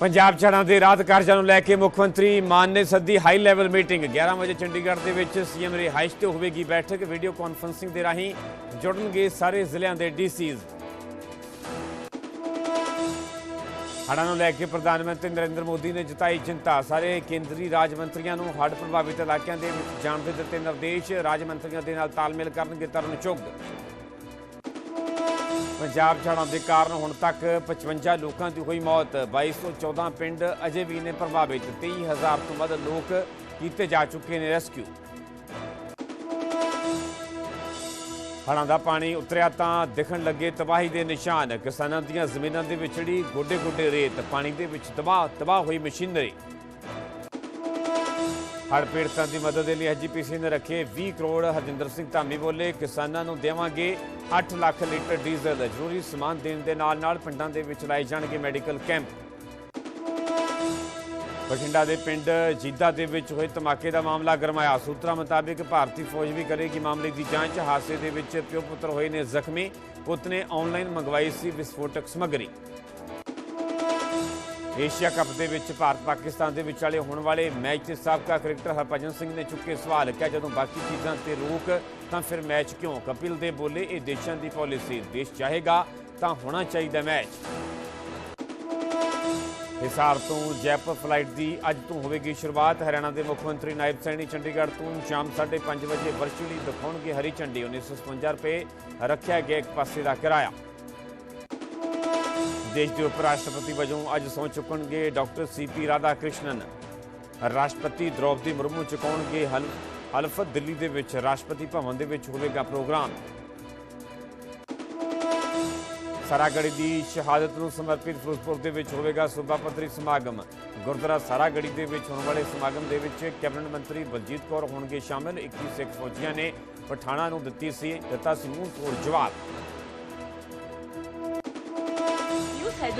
ਪੰਜਾਬ ਚੜਾਂ ਦੇ ਰਾਤ ਕਾਰਜਾਂ ਨੂੰ ਲੈ ਕੇ ਮੁੱਖ ਮੰਤਰੀ ਮਾਨ ਨੇ ਸੱਦੀ ਹਾਈ ਲੈਵਲ ਮੀਟਿੰਗ 11 ਵਜੇ ਚੰਡੀਗੜ੍ਹ ਦੇ ਵਿੱਚ ਸੀਐਮ ਰਿਹਾਇਸ਼ ਤੇ ਹੋਵੇਗੀ ਬੈਠਕ। ਵੀਡੀਓ ਕਾਨਫਰੰਸਿੰਗ ਦੇ ਰਾਹੀਂ ਜੁੜਨਗੇ ਸਾਰੇ ਜ਼ਿਲ੍ਹਿਆਂ ਦੇ ਡੀਸੀਜ਼ ਹੜ੍ਹਾਂ ਨੂੰ ਲੈ ਕੇ ਪ੍ਰਧਾਨ ਮੰਤਰੀ ਨਰਿੰਦਰ ਮੋਦੀ ਨੇ ਜਤਾਈ ਚਿੰਤਾ। ਸਾਰੇ ਕੇਂਦਰੀ ਰਾਜ ਮੰਤਰੀਆਂ ਨੂੰ ਹੜ੍ਹ ਪ੍ਰਭਾਵਿਤ ਇਲਾਕਿਆਂ ਦੇ ਵਿੱਚ ਜਾਣ ਦੇ ਦਿੱਤੇ ਨਿਰਦੇਸ਼। ਰਾਜ ਮੰਤਰੀਆਂ ਦੇ ਨਾਲ ਤਾਲਮੇਲ ਕਰਨਗੇ ਤਰਨ ਚੁੱਗ ਪੰਜਾਬ ਝੜਾਂ ਦੇ ਕਾਰਨ ਹੁਣ ਤੱਕ 55 ਲੋਕਾਂ ਦੀ ਹੋਈ ਮੌਤ। 2214 ਪਿੰਡ ਅਜੇ ਵੀ ਨੇ ਪ੍ਰਭਾਵਿਤ। 23000 ਤੋਂ ਵੱਧ ਲੋਕ ਕੀਤੇ ਜਾ ਚੁੱਕੇ ਨੇ ਰੈਸਕਿਊ। ਹੜ੍ਹਾਂ ਦਾ ਪਾਣੀ ਉਤਰਿਆ ਤਾਂ ਦਿਖਣ ਲੱਗੇ ਤਬਾਹੀ ਦੇ ਨਿਸ਼ਾਨ। ਕਿਸਾਨਾਂ ਦੀਆਂ ਜ਼ਮੀਨਾਂ ਦੇ ਵਿਚੜੀ ਗੋਡੇ ਗੋਡੇ ਰੇਤ। ਪਾਣੀ ਦੇ ਵਿੱਚ ਤਬਾਹ ਤਬਾਹ ਹੋਈ ਮਸ਼ੀਨਰੀ। ਹੜ੍ਹ ਪੀੜਤਾਂ ਦੀ ਮਦਦ ਦੇ ਲਈ ਐਜੀਪੀਸੀ ਨੇ ਰੱਖੇ 20 ਕਰੋੜ ਹਰਜਿੰਦਰ ਸਿੰਘ ਧਾਮੀ ਬੋਲੇ। ਕਿਸਾਨਾਂ ਨੂੰ ਦੇਵਾਂਗੇ 8 ਲੱਖ ਲੀਟਰ ਡੀਜ਼ਲ ਜ਼ਰੂਰੀ ਸਮਾਨ ਦੇਣ ਦੇ ਨਾਲ ਨਾਲ ਪਿੰਡਾਂ ਦੇ ਵਿੱਚ ਲਾਏ ਜਾਣਗੇ ਮੈਡੀਕਲ ਕੈਂਪ। ਬਠਿੰਡਾ ਦੇ ਪਿੰਡ ਜੀਦਾ ਦੇ ਵਿੱਚ ਹੋਏ ਧਮਾਕੇ ਦਾ ਮਾਮਲਾ ਗਰਮਾਇਆ। ਸੂਤਰਾਂ ਮੁਤਾਬਿਕ ਭਾਰਤੀ ਫੌਜ ਵੀ ਕਰੇਗੀ ਮਾਮਲੇ ਦੀ ਜਾਂਚ। ਹਾਦਸੇ ਦੇ ਵਿੱਚ ਪਿਓ ਪੁੱਤਰ ਹੋਏ ਨੇ ਜ਼ਖਮੀ। ਪੁੱਤ ਨੇ ਆਨਲਾਈਨ ਮੰਗਵਾਈ ਸੀ ਵਿਸਫੋਟਕ ਸਮੱਗਰੀ। ਏਸ਼ੀਆ ਕੱਪ ਦੇ ਵਿੱਚ ਭਾਰਤ ਪਾਕਿਸਤਾਨ ਦੇ ਵਿਚਾਲੇ ਹੋਣ ਵਾਲੇ ਮੈਚ ਤੇ ਸਾਬਕਾ ਕ੍ਰਿਕਟਰ ਹਰਭਜਨ ਸਿੰਘ ਨੇ ਚੁੱਕੇ ਸਵਾਲ ਕਿ ਜਦੋਂ ਬਾਕੀ ਚੀਜ਼ਾਂ ਤੇ ਰੋਕ, ਤਾਂ ਫਿਰ ਮੈਚ ਕਿਉਂ? ਕਪਿਲ ਦੇ ਬੋਲੇ, ਇਹ ਦੇਸ਼ਾਂ ਦੀ ਪਾਲਿਸੀ, ਦੇਸ਼ ਚਾਹੇਗਾ ਤਾਂ ਹੋਣਾ ਚਾਹੀਦਾ ਮੈਚ। ਹਿਸਾਰ ਤੋਂ ਜੈਪੁਰ ਫਲਾਈਟ ਦੀ ਅੱਜ ਤੋਂ ਹੋਵੇਗੀ ਸ਼ੁਰੂਆਤ। ਹਰਿਆਣਾ ਦੇ ਮੁੱਖ ਮੰਤਰੀ ਨਾਇਬ ਸੈਣੀ ਚੰਡੀਗੜ੍ਹ ਤੋਂ ਸ਼ਾਮ 5:30 ਵਜੇ ਵਰਚੁਅਲੀ ਦਿਖਾਉਣਗੇ ਹਰੀ ਝੰਡੀ। 1957 ਰੁਪਏ ਰੱਖਿਆ ਗਿਆ ਇੱਕ ਪਾਸੇ ਦਾ ਕਿਰਾਇਆ। ਦੇਸ਼ ਦੇ ਉਪ ਰਾਸ਼ਟਰਪਤੀ ਵਜੋਂ ਅੱਜ ਸਹੁੰ ਚੁੱਕਣਗੇ ਡਾਕਟਰ ਸੀਪੀ ਰਾਧਾ ਕ੍ਰਿਸ਼ਨਨ ਰਾਸ਼ਟਰਪਤੀ ਦ੍ਰੋਪਦੀ ਮੁਰਮੂ ਚੁਕਾਉਣਗੇ ਹਲ ਹਲਫਤ ਦਿੱਲੀ ਦੇ ਵਿੱਚ ਰਾਸ਼ਟਰਪਤੀ ਭਵਨ ਦੇ ਵਿੱਚ ਹੋਵੇਗਾ ਪ੍ਰੋਗਰਾਮ ਸਰਾਗੜੀ ਦੀ ਸ਼ਹਾਦਤ ਨੂੰ ਸਮਰਪਿਤ ਫਿਰੋਜ਼ਪੁਰ ਦੇ ਵਿੱਚ ਹੋਵੇਗਾ ਸੂਬਾ ਪੱਧਰੀ ਸਮਾਗਮ ਗੁਰਦੁਆਰਾ ਸਰਾਗੜੀ ਦੇ ਵਿੱਚ ਹੋਣ ਵਾਲੇ ਸਮਾਗਮ ਦੇ ਵਿੱਚ ਕੈਬਨਿਟ ਮੰਤਰੀ ਬਲਜੀਤ ਕੌਰ ਹੋਣਗੇ ਸ਼ਾਮਿਲ 21 ਸਿੱਖ ਫੌਜੀਆਂ ਨੇ ਪਠਾਣਾ ਨੂੰ ਦਿੱਤੀ ਸੀ ਦਿੱਤਾ ਸੀ ਮੂੰਹ ਤੋੜ ਜਵਾਬ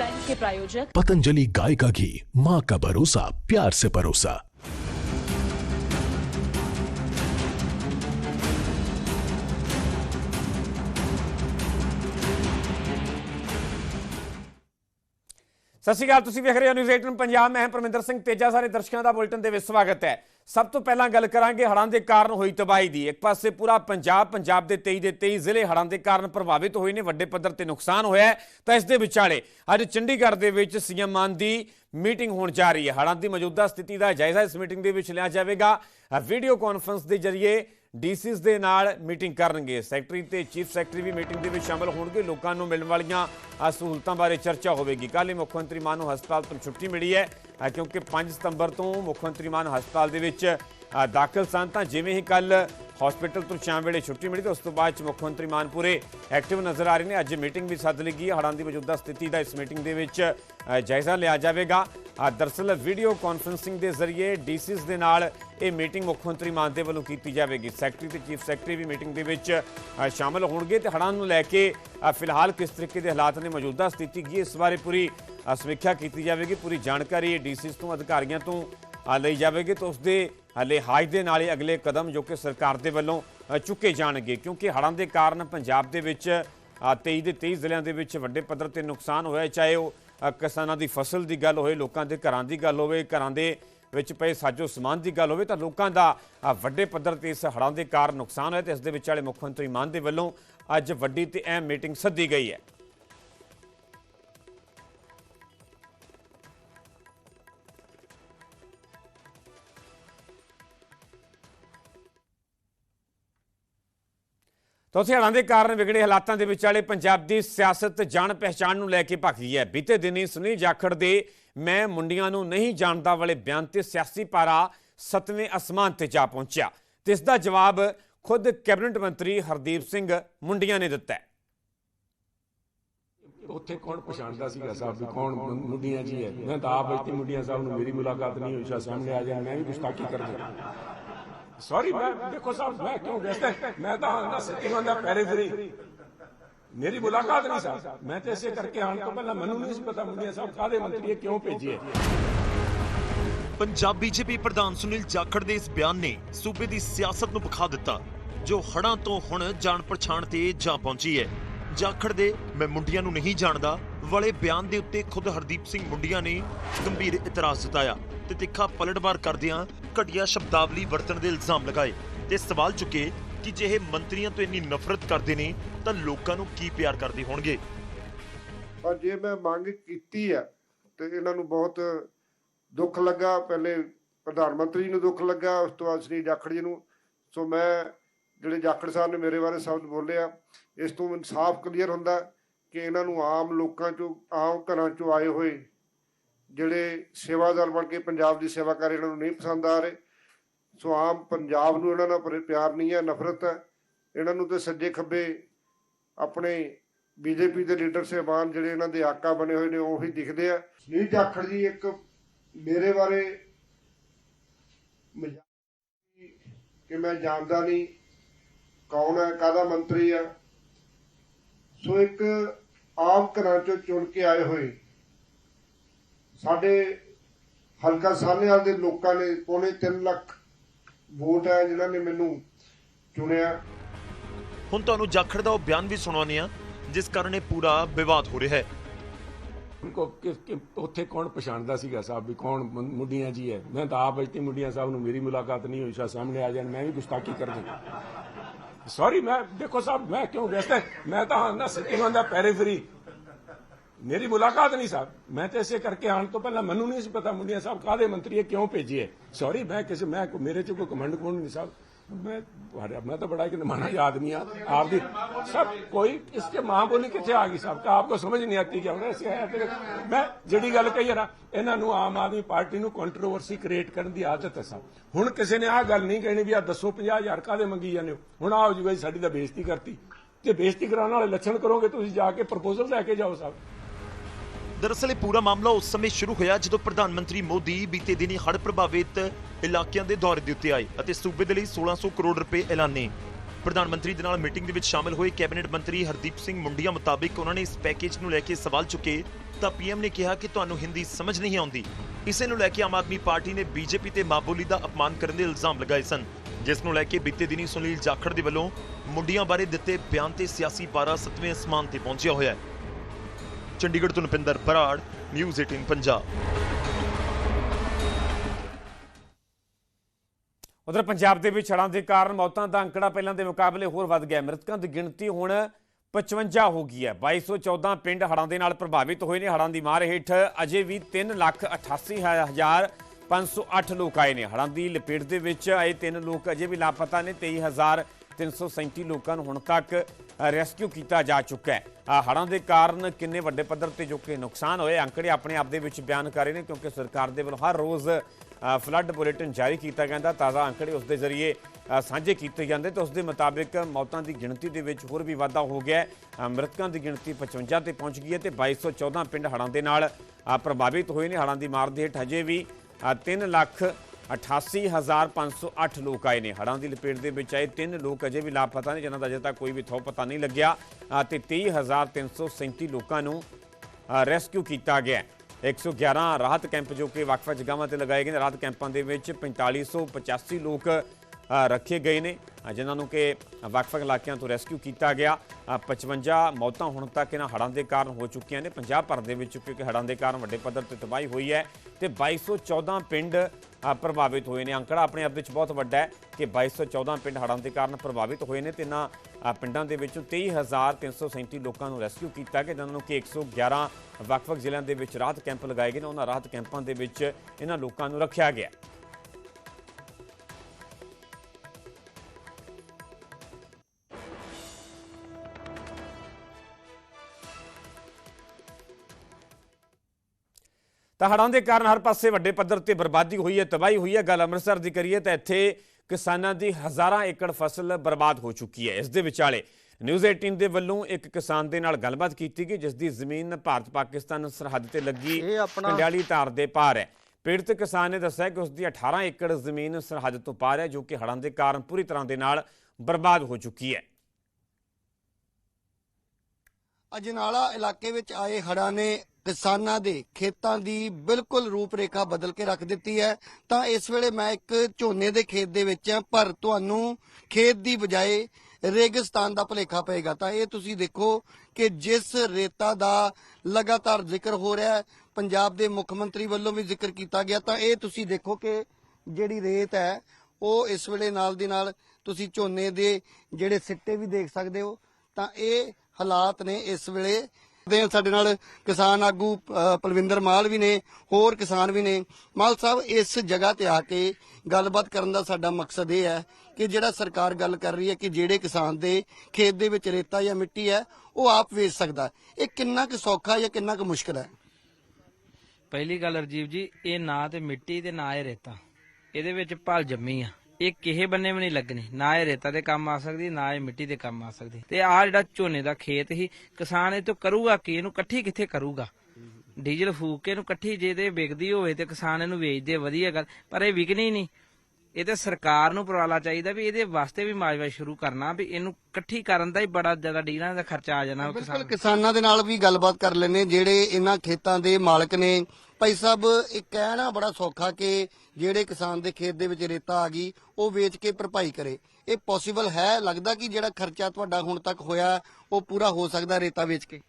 न्यूज हेडलाइंस के प्रायोजक पतंजलि गाय का घी माँ का भरोसा प्यार से परोसा ਸਤਿ ਸ਼੍ਰੀ ਅਕਾਲ, ਤੁਸੀਂ ਵੇਖ ਰਹੇ ਹੋ ਨਿਊਜ਼ 18 ਪੰਜਾਬ, ਮੈਂ ਹਾਂ ਪਰਮਿੰਦਰ ਸਿੰਘ ਤੇਜਾ, ਸਾਰੇ ਦਰਸ਼ਕਾਂ ਦਾ ਬੁਲੇਟਿਨ ਦੇ ਵਿੱਚ ਸਵਾਗਤ ਹੈ। ਸਭ ਤੋਂ ਪਹਿਲਾਂ ਗੱਲ ਕਰਾਂਗੇ ਹੜ੍ਹਾਂ ਦੇ ਕਾਰਨ ਹੋਈ ਤਬਾਹੀ ਦੀ। ਇੱਕ ਪਾਸੇ ਪੂਰਾ ਪੰਜਾਬ ਪੰਜਾਬ ਦੇ 23 ਦੇ 23 ਜ਼ਿਲ੍ਹੇ ਹੜ੍ਹਾਂ ਦੇ ਕਾਰਨ ਪ੍ਰਭਾਵਿਤ ਹੋਏ ਨੇ, ਵੱਡੇ ਪੱਧਰ ਤੇ ਨੁਕਸਾਨ ਹੋਇਆ ਤਾਂ ਇਸ ਦੇ ਵਿਚਾਲੇ ਅੱਜ ਚੰਡੀਗੜ੍ਹ ਦੇ ਵਿੱਚ ਸੀਐਮ ਮਾਨ ਦੀ ਮੀਟਿੰਗ ਹੋਣ ਜਾ ਰਹੀ ਹੈ। ਹੜ੍ਹਾਂ ਦੀ ਮੌਜੂਦਾ ਸਥਿਤੀ ਦਾ ਜਾਇਜ਼ਾ ਇਸ ਮੀਟਿੰਗ ਦੇ ਵਿੱਚ ਲਿਆ ਜਾਵੇਗਾ। ਵੀਡੀਓ ਕਾਨਫਰੰਸ ਦੇ ਜ਼ਰੀਏ ਡੀਸੀਸ ਦੇ ਨਾਲ ਮੀਟਿੰਗ ਕਰਨਗੇ। ਸੈਕਟਰੀ ਤੇ ਚੀਫ ਸੈਕਟਰੀ ਵੀ ਮੀਟਿੰਗ ਦੇ ਵਿੱਚ ਸ਼ਾਮਲ ਹੋਣਗੇ। ਲੋਕਾਂ ਨੂੰ ਮਿਲਣ ਵਾਲੀਆਂ ਸਹੂਲਤਾਂ ਬਾਰੇ ਚਰਚਾ ਹੋਵੇਗੀ। ਕੱਲ੍ਹ ਹੀ ਮੁੱਖ ਮੰਤਰੀ ਮਾਨ ਨੂੰ ਹਸਪਤਾਲ ਤੋਂ ਛੁੱਟੀ ਮਿਲੀ ਹੈ ਕਿਉਂਕਿ 5 ਸਤੰਬਰ ਤੋਂ ਮੁੱਖ ਮੰਤਰੀ ਮਾਨ ਹਸਪਤਾਲ ਦੇ ਵਿੱਚ ਦਾਖਲ ਸਨ। ਤਾਂ ਜਿਵੇਂ ਹੀ ਕੱਲ ਹਸਪੀਟਲ ਤੋਂ ਸ਼ਾਮ ਵੇਲੇ ਛੁੱਟੀ ਮਿਲੀ, ਤਾਂ ਉਸ ਤੋਂ ਬਾਅਦ ਚ ਮੁੱਖ ਮੰਤਰੀ ਮਾਨ ਪੂਰੇ ਐਕਟਿਵ ਨਜ਼ਰ ਆ ਰਹੇ ਨੇ। ਅੱਜ ਮੀਟਿੰਗ ਵੀ ਸੱਦ ਲਈ ਗਈ ਹੈ। ਹੜ੍ਹਾਂ ਦੀ ਮੌਜੂਦਾ ਸਥਿਤੀ ਦਾ ਇਸ ਮੀਟਿੰਗ ਦੇ ਵਿੱਚ ਜਾਇਜ਼ਾ ਲਿਆ ਜਾਵੇਗਾ। ਅ, ਦਰਅਸਲ ਵੀਡੀਓ ਕਾਨਫਰੰਸਿੰਗ ਦੇ ਜ਼ਰੀਏ ਡੀਸੀਸ ਦੇ ਨਾਲ ਇਹ ਮੀਟਿੰਗ ਮੁੱਖ ਮੰਤਰੀ ਮਾਨ ਦੇ ਵੱਲੋਂ ਕੀਤੀ ਜਾਵੇਗੀ। ਸੈਕਟਰੀ ਤੇ ਚੀਫ ਸੈਕਟਰੀ ਵੀ ਮੀਟਿੰਗ ਦੇ ਵਿੱਚ ਅ, ਸ਼ਾਮਲ ਹੋਣਗੇ ਤੇ ਹੜ੍ਹਾਂ ਨੂੰ ਲੈ ਕੇ ਫਿਲਹਾਲ ਕਿਸ ਤਰੀਕੇ ਦੇ ਹਾਲਾਤ ਨੇ ਮੌਜੂਦਾ ਸਥਿਤੀ ਕੀ ਇਸ ਬਾਰੇ ਪੂਰੀ ਸਮੀਖਿਆ ਕੀਤੀ ਜਾਵੇਗੀ ਪੂਰੀ ਜਾਣਕਾਰੀ ਡੀਸੀਸ ਤੋਂ ਅਧਿਕਾਰੀਆਂ ਤੋਂ ਲਈ ਜਾਵੇਗੀ ਤਾਂ ਉਸ ਦੇ ਲਿਹਾਜ਼ ਦੇ ਨਾਲ ਹੀ ਅਗਲੇ ਕਦਮ ਜੋ ਕਿ ਸਰਕਾਰ ਦੇ ਵੱਲੋਂ ਚੁੱਕੇ ਜਾਣਗੇ। ਕਿਉਂਕਿ ਹੜ੍ਹਾਂ ਦੇ ਕਾਰਨ ਪੰਜਾਬ ਦੇ ਵਿੱਚ ਅ, 23 ਦੇ 23 ਜ਼ਿਲ੍ਹਿਆਂ ਦੇ ਵਿੱਚ ਵੱਡੇ ਪੱਧਰ ਤੇ ਨੁਕਸਾਨ ਹੋਇਆ ਚਾਹੇ ਉਹ ਕਿਸਾਨਾਂ ਦੀ ਫਸਲ ਦੀ ਗੱਲ ਹੋਵੇ ਲੋਕਾਂ ਦੇ ਘਰਾਂ ਦੀ ਗੱਲ ਹੋਵੇ, ਘਰਾਂ ਦੇ ਵਿੱਚ ਪਏ ਸਾਜੋ ਸਮਾਨ ਦੀ ਗੱਲ ਹੋਵੇ ਤਾਂ ਲੋਕਾਂ ਦਾ ਵੱਡੇ ਪੱਧਰ ਤੇ ਇਸ ਹੜ੍ਹਾਂ ਦੇ ਕਾਰਨ ਨੁਕਸਾਨ ਹੋਇਆ ਤੇ ਇਸ ਦੇ ਵਿਚਾਲੇ ਮੁੱਖ ਮੰਤਰੀ ਮਾਨ ਦੇ ਵੱਲੋਂ ਅੱਜ ਵੱਡੀ ਤੇ ਅਹਿਮ ਮੀਟਿੰਗ ਸੱਦੀ ਗਈ ਹੈ। ਤਾਂ ਦੇ ਕਾਰਨ ਵਿਗੜੇ ਹਾਲਾਤਾਂ ਦੇ ਵਿਚਾਲੇ ਪੰਜਾਬ ਦੀ ਸਿਆਸਤ ਜਾਣ ਪਹਿਚਾਣ ਨੂੰ ਲੈ ਕੇ ਭੱਖ ਹੈ। ਬੀਤੇ ਦਿਨੀ ਸੁਨੀਲ ਜਾਖੜ ਦੇ ਮੈਂ ਮੁੰਡਿਆਂ ਨੂੰ ਨਹੀਂ ਜਾਣਦਾ ਵਾਲੇ ਬਿਆਨ ਤੇ ਸਿਆਸੀ ਪਾਰਾ ਸਤਵੇਂ ਅਸਮਾਨ ਤੇ ਜਾ ਪਹੁੰਚਿਆ ਤੇ ਇਸ ਦਾ ਜਵਾਬ ਖੁਦ ਕੈਬਨਿਟ ਮੰਤਰੀ ਹਰਦੀਪ ਸਿੰਘ ਮੁੰਡੀਆਂ ਨੇ ਦਿੱਤਾ ਹੈ। ਉੱਥੇ ਕੌਣ ਪਛਾਣਦਾ ਸੀਗਾ ਸਾਹਿਬ ਵੀ ਕੌਣ ਮੁੰਡੀਆਂ ਜੀ ਹੈ ਮੈਂ ਤਾਂ ਆਪ ਇੱਥੇ ਮੁੰਡੀਆਂ ਸਾਹਿਬ ਨੂੰ ਮੇਰੀ ਮੁਲਾਕਾਤ ਨਹੀਂ ਹੋਈ, ਸ਼ਾਇਦ ਸਾਹਮਣੇ ਆ ਜਾਏ, ਮੈਂ ਵੀ ਗੁਸਤਾਖੀ ਕਰ ਦਿਆਂ ਸੌਰੀ ਮੈਂ ਦੇਖੋ ਸਾਹਿਬ ਮੈਂ ਕਿਉਂ ਵੈਸੇ ਮੈਂ ਤਾਂ ਆਂਦਾ ਸਿੱਟੀਆਂ ਦਾ ਪੈਰੀਫਰੀ ਮੇਰੀ ਮੁਲਾਕਾਤ ਨਹੀਂ ਸਾਹਿਬ ਮੈਂ ਤੇ ਇਸੇ ਕਰਕੇ ਆਉਣ ਤੋਂ ਪਹਿਲਾਂ ਮੈਨੂੰ ਨਹੀਂ ਸੀ ਪਤਾ ਮੁੰਡੀਆਂ ਸਾਹਿਬ ਕਾਹਦੇ ਮੰਤਰੀ ਕਿਉਂ ਭੇਜੀਏ ਪੰਜਾਬ ਬੀਜੇਪੀ ਪ੍ਰਧਾਨ ਸੁਨੀਲ ਜਾਖੜ ਦੇ ਇਸ ਬਿਆਨ ਨੇ ਸੂਬੇ ਦੀ ਸਿਆਸਤ ਨੂੰ ਵਿਖਾ ਦਿੱਤਾ, ਜੋ ਹੜਾਂ ਤੋਂ ਹੁਣ ਜਾਣ ਪਛਾਣ ਤੇ ਜਾ ਪਹੁੰਚੀ ਹੈ। ਜਾਖੜ ਦੇ ਮੈਂ ਮੁੰਡੀਆਂ ਨੂੰ ਨਹੀਂ ਜਾਣਦਾ, ਵਾਲੇ ਬਿਆਨ ਦੇ ਉੱਤੇ ਖੁਦ ਹਰਦੀਪ ਸਿੰਘ ਮੁੰਡੀਆਂ ਨੇ ਗੰਭੀਰ ਇਤਰਾਜ਼ ਜਤਾਇਆ ਤੇ ਤਿੱਖਾ ਪਲਟਵਾਰ ਕਰਦਿਆਂ ਘਟੀਆ ਸ਼ਬਦਾਵਲੀ ਵਰਤਣ ਦੇ ਇਲਜ਼ਾਮ ਲਗਾਏ ਤੇ ਸਵਾਲ ਚੁੱਕੇ ਕਿ ਜੇ ਇਹ ਮੰਤਰੀਆਂ ਤੋਂ ਇੰਨੀ ਨਫ਼ਰਤ ਕਰਦੇ ਨੇ, ਤਾਂ ਲੋਕਾਂ ਨੂੰ ਕੀ ਪਿਆਰ ਕਰਦੇ ਹੋਣਗੇ? ਪਰ ਜੇ ਮੈਂ ਮੰਗ ਕੀਤੀ ਆ, ਤੇ ਇਹਨਾਂ ਨੂੰ ਬਹੁਤ ਦੁੱਖ ਲੱਗਾ। ਪਹਿਲੇ ਪ੍ਰਧਾਨ ਮੰਤਰੀ ਜੀ ਨੂੰ ਦੁੱਖ ਲੱਗਾ, ਉਸ ਤੋਂ ਬਾਅਦ ਸ੍ਰੀ ਜਾਖੜ ਜੀ ਨੂੰ। ਸੋ ਮੈਂ, ਜਿਹੜੇ ਜਾਖੜ ਸਾਹਿਬ ਨੇ ਮੇਰੇ ਬਾਰੇ ਸ਼ਬਦ ਬੋਲੇ ਆ ਇਸ ਤੋਂ ਇਨਸਾਫ ਕਲੀਅਰ ਹੁੰਦਾ ਕਿ ਇਹਨਾਂ ਨੂੰ ਆਮ ਲੋਕਾਂ ਚੋਂ, ਆਮ ਘਰਾਂ ਚੋਂ ਆਏ ਹੋਏ ਜਿਹੜੇ ਸੇਵਾਦਾਰ ਬਣ ਕੇ ਪੰਜਾਬ ਦੀ ਸੇਵਾ ਕਰ ਰਹੇ ਇਹਨਾਂ ਨੂੰ ਨਹੀਂ ਪਸੰਦ ਆ ਰਹੇ। ਸੋ ਆਮ ਪੰਜਾਬ ਨੂੰ ਇਹਨਾਂ ਨਾਲ ਪਰ- ਪਿਆਰ ਨਹੀਂ ਹੈ, ਨਫ਼ਰਤ ਹੈ। ਇਹਨਾਂ ਨੂੰ ਤੇ ਸੱਜੇ ਖੱਬੇ ਆਪਣੇ ਬੀਜੇਪੀ ਦੇ ਲੀਡਰ ਸਾਹਿਬਾਨ ਜਿਹੜੇ ਇਹਨਾਂ ਦੇ ਆਕਾ ਬਣੇ ਹੋਏ ਨੇ, ਉਹੀ ਦਿਖਦੇ ਆ। ਸੁਨੀਲ ਜਾਖੜ ਜੀ ਇੱਕ ਮੇਰੇ ਬਾਰੇ ਮਜ਼ਾਕ ਕਿ ਮੈਂ ਜਾਣਦਾ ਨਹੀਂ ਕੌਣ ਹੈ, ਕਾਹਦਾ ਮੰਤਰੀ ਆ। ਸੋ ਇੱਕ ਆਮ ਘਰਾਂ ਚੋਂ ਚੁਣ ਕੇ ਆਏ ਹੋਏ ਸਾਡੇ ਹਲਕਾ ਸਾਹਨੇਵਾਲ ਦੇ ਲੋਕਾਂ ਨੇ ਪੌਣੇ 3 ਲੱਖ ਵੋਟ ਹੈ ਜਿਨ੍ਹਾਂ ਨੇ ਮੈਨੂੰ ਚੁਣਿਆ। ਹੁਣ ਤੁਹਾਨੂੰ ਜਾਖੜ ਦਾ ਉਹ ਬਿਆਨ ਵੀ ਸੁਣਾਉਂਦੇ ਆ ਜਿਸ ਕਾਰਨ ਇਹ ਪੂਰਾ ਵਿਵਾਦ ਹੋ ਰਿਹਾ ਹੈ। ਉनको ਕਿ ਕਿ ਉੱਥੇ ਕੌਣ ਪਛਾਣਦਾ ਸੀਗਾ ਸਾਹਿਬ ਵੀ ਕੌਣ ਮੁੰਡੀਆਂ ਜੀ ਹੈ? ਮੈਂ ਤਾਂ ਆਪ ਅਜਤੀ ਮੁੰਡੀਆਂ ਸਾਹਿਬ ਨੂੰ ਮੇਰੀ ਮੁਲਾਕਾਤ ਨਹੀਂ ਹੋਈ ਸ਼ਾ ਸਾਹਮਣੇ ਆ ਜਾਣ ਮੈਂ ਵੀ ਗੁਸਤਾਖੀ ਕਰ ਦਾਂ। ਸੌਰੀ ਮੈਂ ਦੇਖੋ ਸਾਹਿਬ ਮੈਂ ਕਿਉਂ ਵੈਸੇ ਮੈਂ ਤਾਂ ਨਾ ਸਿਟਿੰਗ ਔਨ ਦਾ ਪੈਰੀਫਰੀ ਮੇਰੀ ਮੁਲਾਕਾਤ ਨਹੀਂ ਸਾਹਿਬ ਮੈਂ ਤੇ ਇਸੇ ਕਰਕੇ ਆਣ ਤੋਂ ਪਹਿਲਾਂ ਮੈਨੂੰ ਨਹੀਂ ਸੀ ਪਤਾ ਮੁੰਡੀਆਂ ਸਾਹਿਬ ਕਾਦੇ ਮੰਤਰੀ ਹੈ ਕਿਉਂ ਭੇਜੀਏ ਸੌਰੀ ਮੈਂ ਕਿਸੇ ਮੈਂ ਮੇਰੇ ਚ ਕੋਈ ਕਮੰਡ ਕੋਣ ਨਹੀਂ ਸਾਹਿਬ ਮੈਂ ਤੁਹਾਡਾ ਮੈਂ ਤਾਂ ਬੜਾ ਇੱਕ ਨਮਾਨਾ ਆਦਮੀ ਆ। ਆਪ ਦੀ ਸਭ ਕੋਈ ਇਸ ਕੇ ਮਾਂ ਬੋਲੀ ਕਿੱਥੇ ਆ ਗਈ ਸਾਹਿਬ ਕਾ ਆਪਕੋ ਸਮਝ ਨਹੀਂ ਆਤੀ ਕਿਉਂ ਐਸੇ ਹੈ ਮੈਂ ਜਿਹੜੀ ਗੱਲ ਕਹੀ ਨਾ, ਇਹਨਾਂ ਨੂੰ ਆਮ ਆਦਮੀ ਪਾਰਟੀ ਨੂੰ ਕੰਟਰੋਵਰਸੀ ਕ੍ਰੀਏਟ ਕਰਨ ਦੀ ਆਦਤ ਹੈ ਸਾਹਿਬ ਹੁਣ ਕਿਸੇ ਨੇ ਆਹ ਗੱਲ ਨਹੀਂ ਕਹਿਣੀ ਵੀ ਆ ਦੱਸੋ 50000 ਕਾਦੇ ਮੰਗੀ ਜਾਂਦੇ ਹੋ? ਹੁਣ ਆਓ ਜੀ ਸਾਡੀ ਤਾਂ ਬੇਇੱਜ਼ਤੀ ਕਰਤੀ। ਜੇ ਬੇਇੱਜ਼ਤੀ ਕਰਾਉਣ ਵਾਲੇ ਲੱਛਣ ਕਰੋਗੇ, ਤੁਸੀਂ ਜਾ ਕੇ ਪ੍ਰਪੋਜ਼ਲ ਲੈ ਕੇ ਜਾਓ ਸਾਹਿਬ ਦਰਅਸਲ ਇਹ ਪੂਰਾ ਮਾਮਲਾ ਉਸ ਸਮੇਂ ਸ਼ੁਰੂ ਹੋਇਆ ਜਦੋਂ ਪ੍ਰਧਾਨ ਮੰਤਰੀ ਮੋਦੀ ਬੀਤੇ ਦਿਨੀ ਹੜ੍ਹ ਪ੍ਰਭਾਵਿਤ ਇਲਾਕਿਆਂ ਦੇ ਦੌਰੇ ਦੇ ਉੱਤੇ ਆਏ ਅਤੇ ਸੂਬੇ ਦੇ ਲਈ 1600 ਕਰੋੜ ਰੁਪਏ ਐਲਾਨੇ। ਪ੍ਰਧਾਨ ਮੰਤਰੀ ਦੇ ਨਾਲ ਮੀਟਿੰਗ ਦੇ ਵਿੱਚ ਸ਼ਾਮਲ ਹੋਏ ਕੈਬਨਿਟ ਮੰਤਰੀ ਹਰਦੀਪ ਸਿੰਘ ਮੁੰਡੀਆਂ ਮੁਤਾਬਿਕ ਉਹਨਾਂ ਨੇ ਇਸ ਪੈਕੇਜ ਨੂੰ ਲੈ ਕੇ ਸਵਾਲ ਚੁੱਕੇ ਤਾਂ ਪੀਐਮ ਨੇ ਕਿਹਾ ਕਿ ਤੁਹਾਨੂੰ ਹਿੰਦੀ ਸਮਝ ਨਹੀਂ ਆਉਂਦੀ। ਇਸੇ ਨੂੰ ਲੈ ਕੇ ਆਮ ਆਦਮੀ ਪਾਰਟੀ ਨੇ ਬੀਜੇਪੀ ਤੇ ਮਾਂ ਬੋਲੀ ਦਾ ਅਪਮਾਨ ਕਰਨ ਦੇ ਇਲਜ਼ਾਮ ਲਗਾਏ ਸਨ। ਜਿਸ ਨੂੰ ਲੈ ਕੇ ਬੀਤੇ ਦਿਨੀ ਸੁਨੀਲ ਜਾਖੜ ਦੇ ਵੱਲੋਂ ਮੁੰਡੀਆਂ ਬਾਰੇ ਦਿੱਤੇ ਬਿਆਨ ਤੇ ਸਿਆਸੀ ਪਾਰਾ ਸੱਤਵੇਂ ਅਸਮਾਨ ਤੇ ਪਹੁੰਚਿਆ ਹੋਇਆ ਹੈ। ਚੰਡੀਗੜ੍ਹ ਤੋਂ ਨਪਿੰਦਰ ਬਰਾੜ ਨਿਊਜ਼ 18 ਪੰਜਾਬ। ਉਧਰ ਪੰਜਾਬ ਦੇ ਵਿੱਚ ਹੜ੍ਹਾਂ ਦੇ ਕਾਰਨ ਮੌਤਾਂ ਦਾ ਅੰਕੜਾ ਪਹਿਲਾਂ ਦੇ ਮੁਕਾਬਲੇ ਹੋਰ ਵੱਧ ਗਿਆ। ਮ੍ਰਿਤਕਾਂ ਦੀ ਗਿਣਤੀ ਹੁਣ 55 ਹੋ ਗਈ ਹੈ। 2214 ਪਿੰਡ ਹੜ੍ਹਾਂ ਦੇ ਨਾਲ ਪ੍ਰਭਾਵਿਤ ਹੋਏ ਨੇ। ਹੜ੍ਹਾਂ ਦੀ ਮਾਰ ਹੇਠ ਅਜੇ ਵੀ 388508 ਲੋਕ ਆਏ ਨੇ। ਹੜ੍ਹਾਂ ਦੀ ਲਪੇਟ ਦੇ ਵਿੱਚ ਆਏ ਤਿੰਨ ਲੋਕ ਅਜੇ ਵੀ ਲਾਪਤਾ ਨੇ। 23337 ਲੋਕਾਂ ਨੂੰ ਹੁਣ ਤੱਕ ਰੈਸਕਿਊ ਕੀਤਾ ਜਾ ਚੁੱਕਾ ਹੈ। ਹੜ੍ਹਾਂ ਦੇ ਕਾਰਨ ਕਿੰਨੇ ਵੱਡੇ ਪੱਧਰ ਤੇ ਜੋ ਕਿ ਨੁਕਸਾਨ ਹੋਏ, ਅੰਕੜੇ ਆਪਣੇ ਆਪ ਦੇ ਵਿੱਚ ਬਿਆਨ ਕਰ ਰਹੇ ਨੇ ਕਿਉਂਕਿ ਸਰਕਾਰ ਦੇ ਵੱਲੋਂ ਹਰ ਰੋਜ਼ ਫਲੱਡ ਬੁਲੇਟਿਨ ਜਾਰੀ ਕੀਤਾ ਜਾਂਦਾ ਤਾਜ਼ਾ ਅੰਕੜੇ ਉਸ ਦੇ ਜ਼ਰੀਏ ਸਾਂਝੇ ਕੀਤੇ ਜਾਂਦੇ ਤੇ ਉਸ ਦੇ ਮੁਤਾਬਿਕ ਮੌਤਾਂ ਦੀ ਗਿਣਤੀ ਦੇ ਵਿੱਚ ਹੋਰ ਵੀ ਵਾਧਾ ਹੋ ਗਿਆ ਮ੍ਰਿਤਕਾਂ ਦੀ ਗਿਣਤੀ 55 ਤੇ ਪਹੁੰਚ ਗਈ ਹੈ ਤੇ 2214 ਪਿੰਡ ਹੜ੍ਹਾਂ ਦੇ ਨਾਲ ਪ੍ਰਭਾਵਿਤ ਹੋਏ ਨੇ। ਹੜ੍ਹਾਂ ਦੀ ਮਾਰ ਦੇ ਹੇਠ ਹਜੇ ਵੀ 3 ਲੱਖ 88508 ਲੋਕ ਆਏ ਨੇ। ਹੜ੍ਹਾਂ ਦੀ ਲਪੇਟ ਦੇ ਵਿੱਚ ਆਏ ਤਿੰਨ ਲੋਕ ਅਜੇ ਵੀ ਲਾਪਤਾ ਨੇ ਜਿਨ੍ਹਾਂ ਦਾ ਅਜੇ ਤੱਕ ਕੋਈ ਵੀ ਥੋ ਪਤਾ ਨਹੀਂ ਲੱਗਿਆ। ਅ, ਤੇ 23337 ਲੋਕਾਂ ਨੂੰ ਰੈਸਕਿਊ ਕੀਤਾ ਗਿਆ ਹੈ। 111 ਰਾਹਤ ਕੈਂਪ ਜੋ ਕਿ ਵੱਖ-ਵੱਖ ਜਗ੍ਹਾਵਾਂ ਤੇ ਲਗਾਏ ਗਏ ਨੇ। ਰਾਹਤ ਕੈਂਪਾਂ ਦੇ ਵਿੱਚ 4585 ਲੋਕ ਰੱਖੇ ਗਏ ਨੇ ਜਿਨ੍ਹਾਂ ਨੂੰ ਕਿ ਵੱਖ-ਵੱਖ ਇਲਾਕਿਆਂ ਤੋਂ ਰੈਸਕਿਊ ਕੀਤਾ ਗਿਆ। ਅ, 55 ਮੌਤਾਂ ਹੁਣ ਤੱਕ ਇਹਨਾਂ ਹੜ੍ਹਾਂ ਦੇ ਕਾਰਨ ਹੋ ਚੁੱਕੀਆਂ ਨੇ। ਪੰਜਾਬ ਭਰ ਦੇ ਵਿੱਚ ਕਿਉਂਕਿ ਹੜ੍ਹਾਂ ਦੇ ਕਾਰਨ ਵੱਡੇ ਪੱਧਰ ਤੇ ਤਬਾਹੀ ਹੋਈ ਹੈ। ਤੇ 2214 ਪਿੰਡ ਪ੍ਰਭਾਵਿਤ ਹੋਏ ਨੇ। ਅੰਕੜਾ ਆਪਣੇ ਆਪ ਵਿੱਚ ਬਹੁਤ ਵੱਡਾ ਹੈ ਕਿ 2214 ਪਿੰਡ ਹੜ੍ਹਾਂ ਦੇ ਕਾਰਨ ਪ੍ਰਭਾਵਿਤ ਹੋਏ ਨੇ ਤੇ ਇਹਨਾਂ ਪਿੰਡਾਂ ਦੇ ਵਿੱਚੋਂ 23337 ਲੋਕਾਂ ਨੂੰ ਰੈਸਕਿਊ ਕੀਤਾ ਗਿਆ, ਜਿਨ੍ਹਾਂ ਨੂੰ ਕਿ 111 ਵੱਖ-ਵੱਖ ਜ਼ਿਲ੍ਹਿਆਂ ਦੇ ਵਿੱਚ ਰਾਹਤ ਕੈਂਪ ਲਗਾਏ ਗਏ ਨੇ। ਉਹਨਾਂ ਰਾਹਤ ਕੈਂਪਾਂ ਦੇ ਵਿੱਚ ਇਹਨਾਂ ਲੋਕਾਂ ਨੂੰ ਰੱਖਿਆ ਗਿਆ। ਤਾਂ ਹੜ੍ਹਾਂ ਦੇ ਕਾਰਨ ਹਰ ਪਾਸੇ ਵੱਡੇ ਪੱਧਰ ਤੇ ਬਰਬਾਦੀ ਹੋਈ ਹੈ ਤਬਾਹੀ ਹੋਈ ਹੈ। ਗੱਲ ਅੰਮ੍ਰਿਤਸਰ ਦੀ ਕਰੀਏ ਤਾਂ ਇੱਥੇ ਕਿਸਾਨਾਂ ਦੀ ਹਜ਼ਾਰਾਂ ਏਕੜ ਫਸਲ ਬਰਬਾਦ ਹੋ ਚੁੱਕੀ ਹੈ। ਇਸ ਦੇ ਵਿਚਾਲੇ ਨਿਊਜ਼ 18 ਦੇ ਵੱਲੋਂ ਇੱਕ ਕਿਸਾਨ ਦੇ ਨਾਲ ਗੱਲਬਾਤ ਕੀਤੀ ਗਈ ਜਿਸ ਦੀ ਜ਼ਮੀਨ ਭਾਰਤ ਪਾਕਿਸਤਾਨ ਸਰਹੱਦ ਤੇ ਲੱਗੀ ਕੰਡਿਆਲੀ ਧਾਰ ਦੇ ਪਾਰ ਹੈ। ਪੀੜਤ ਕਿਸਾਨ ਨੇ ਦੱਸਿਆ ਕਿ ਉਸ ਦੀ 18 ਏਕੜ ਜ਼ਮੀਨ ਸਰਹੱਦ ਤੋਂ ਪਾਰ ਹੈ ਜੋ ਕਿ ਹੜ੍ਹਾਂ ਦੇ ਕਾਰਨ ਪੂਰੀ ਤਰ੍ਹਾਂ ਦੇ ਨਾਲ ਬਰਬਾਦ ਹੋ ਚੁੱਕੀ ਹੈ। ਅਜਨਾਲਾ ਇਲਾਕੇ ਵਿੱਚ ਆਏ ਹੜ੍ਹਾਂ ਨੇ ਕਿਸਾਨਾਂ ਦੇ ਖੇਤਾਂ ਦੀ ਬਿਲਕੁਲ ਰੂਪਰੇਖਾ ਬਦਲ ਕੇ ਰੱਖ ਦਿੱਤੀ ਹੈ। ਤਾਂ ਇਸ ਵੇਲੇ ਮੈਂ ਇੱਕ ਝੋਨੇ ਦੇ ਖੇਤ ਦੇ ਵਿੱਚ ਹਾਂ, ਪਰ ਤੁਹਾਨੂੰ ਖੇਤ ਦੀ ਬਜਾਏ ਰੇਗਿਸਤਾਨ ਦਾ ਭੁਲੇਖਾ ਪਏਗਾ। ਤਾਂ ਇਹ ਤੁਸੀਂ ਦੇਖੋ ਕਿ ਜਿਸ ਰੇਤਾ ਦਾ ਲਗਾਤਾਰ ਜ਼ਿਕਰ ਹੋ ਰਿਹਾ ਹੈ, ਪੰਜਾਬ ਦੇ ਮੁੱਖ ਮੰਤਰੀ ਵੱਲੋਂ ਵੀ ਜ਼ਿਕਰ ਕੀਤਾ ਗਿਆ। ਤਾਂ ਇਹ ਤੁਸੀਂ ਦੇਖੋ ਕਿ ਜਿਹੜੀ ਰੇਤ ਹੈ, ਉਹ ਇਸ ਵੇਲੇ ਨਾਲ ਦੀ ਨਾਲ ਤੁਸੀਂ ਝੋਨੇ ਦੇ ਜਿਹੜੇ ਸਿੱਟੇ ਵੀ ਦੇਖ ਸਕਦੇ ਹੋ। ਤਾਂ ਇਹ ਹਾਲਾਤ ਨੇ ਇਸ ਵੇਲੇ ਦੇ ਸਾਡੇ ਨਾਲ ਕਿਸਾਨ ਆਗੂ ਪਲਵਿੰਦਰ ਮਾਲ ਵੀ ਨੇ, ਹੋਰ ਕਿਸਾਨ ਵੀ ਨੇ। ਮਾਲ ਸਾਹਿਬ, ਇਸ ਜਗ੍ਹਾ ਤੇ ਆ ਕੇ ਗੱਲਬਾਤ ਕਰਨ ਦਾ ਸਾਡਾ ਮਕਸਦ ਇਹ ਹੈ ਕਿ ਜਿਹੜਾ ਸਰਕਾਰ ਗੱਲ ਕਰ ਰਹੀ ਹੈ ਕਿ ਜਿਹੜੇ ਕਿਸਾਨ ਦੇ ਖੇਤ ਦੇ ਵਿੱਚ ਰੇਤਾ ਜਾਂ ਮਿੱਟੀ ਹੈ, ਉਹ ਆਪ ਵੇਚ ਸਕਦਾ ਇਹ ਕਿੰਨਾ ਕੁ ਸੌਖਾ ਜਾਂ ਕਿੰਨਾ ਕੁ ਮੁਸ਼ਕਲ ਹੈ? ਪਹਿਲੀ ਗੱਲ ਰਜੀਵ ਜੀ, ਇਹ ਨਾ ਤੇ ਮਿੱਟੀ ਤੇ ਨਾ ਇਹ ਰੇਤਾ। ਇਹਦੇ ਵਿੱਚ ਭਲ ਜੰਮੀ ਆ। ਇਹ ਕਿਸੇ ਬੰਨੇ ਵੀ ਨਹੀਂ ਲੱਗਣੀ, ਨਾ ਇਹ ਰੇਤਾ ਦੇ ਕੰਮ ਆ ਸਕਦੀ, ਨਾ ਇਹ ਮਿੱਟੀ ਦੇ ਕੰਮ ਆ ਸਕਦੀ। ਤੇ ਆ ਜਿਹੜਾ ਝੋਨੇ ਦਾ ਖੇਤ ਹੀ ਕਿਸਾਨ ਇਹ ਤੋਂ ਕਰੂਗਾ ਕੀ ਇਹਨੂੰ ਇਕੱਠੀ ਕਿੱਥੇ ਕਰੂਗਾ? ਡੀਜ਼ਲ ਫੂਕ ਕੇ ਇਹਨੂੰ ਇਕੱਠੀ ਜੇ ਤੇ ਵਿਕਦੀ ਹੋਵੇ ਤੇ ਕਿਸਾਨ ਇਹਨੂੰ ਵੇਚਦੇ, ਵਧੀਆ ਗੱਲ, ਪਰ ਇਹ ਵਿਕਣੀ ਨਹੀਂ। ਇਹ ਤੇ ਸਰਕਾਰ ਨੂੰ ਉਪਰਾਲਾ ਚਾਹੀਦਾ ਵੀ ਇਹਦੇ ਵਾਸਤੇ ਵੀ ਮਾਜਵਾ ਸ਼ੁਰੂ ਕਰਨਾ ਵੀ ਇਹਨੂੰ ਇਕੱਠੀ ਕਰਨ ਦਾ ਹੀ ਬੜਾ ਜ਼ਿਆਦਾ ਡੀਲਾਂ ਦਾ ਖਰਚਾ ਆ ਜਾਣਾ ਬਿਲਕੁਲ ਕਿਸਾਨ ਕਿਸਾਨਾਂ ਦੇ ਨਾਲ ਵੀ ਗੱਲਬਾਤ ਕਰ ਲੈਨੇ ਜਿਹੜੇ ਇਹਨਾਂ ਖੇਤਾਂ ਦੇ ਮਾਲਕ ਨੇ। ਭਾਈ ਸਾਹਿਬ ਇਹ ਕਹਿਣਾ ਬੜਾ ਸੌਖਾ ਕਿ ਜਿਹੜੇ ਕਿਸਾਨ ਦੇ ਖੇਤ ਦੇ ਵਿੱਚ ਰੇਤਾ ਆ ਗਈ ਉਹ ਵੇਚ ਕੇ ਭਰਪਾਈ ਕਰੇ। ਇਹ ਪੋਸੀਬਲ ਹੈ? ਲੱਗਦਾ ਕਿ ਜਿਹੜਾ ਖਰਚਾ ਤੁਹਾਡਾ ਹੁਣ ਤੱਕ ਹੋਇਆ ਉਹ ਪੂਰਾ ਹੋ ਸਕਦਾ ਰੇਤਾ ਵੇਚ ਕੇ?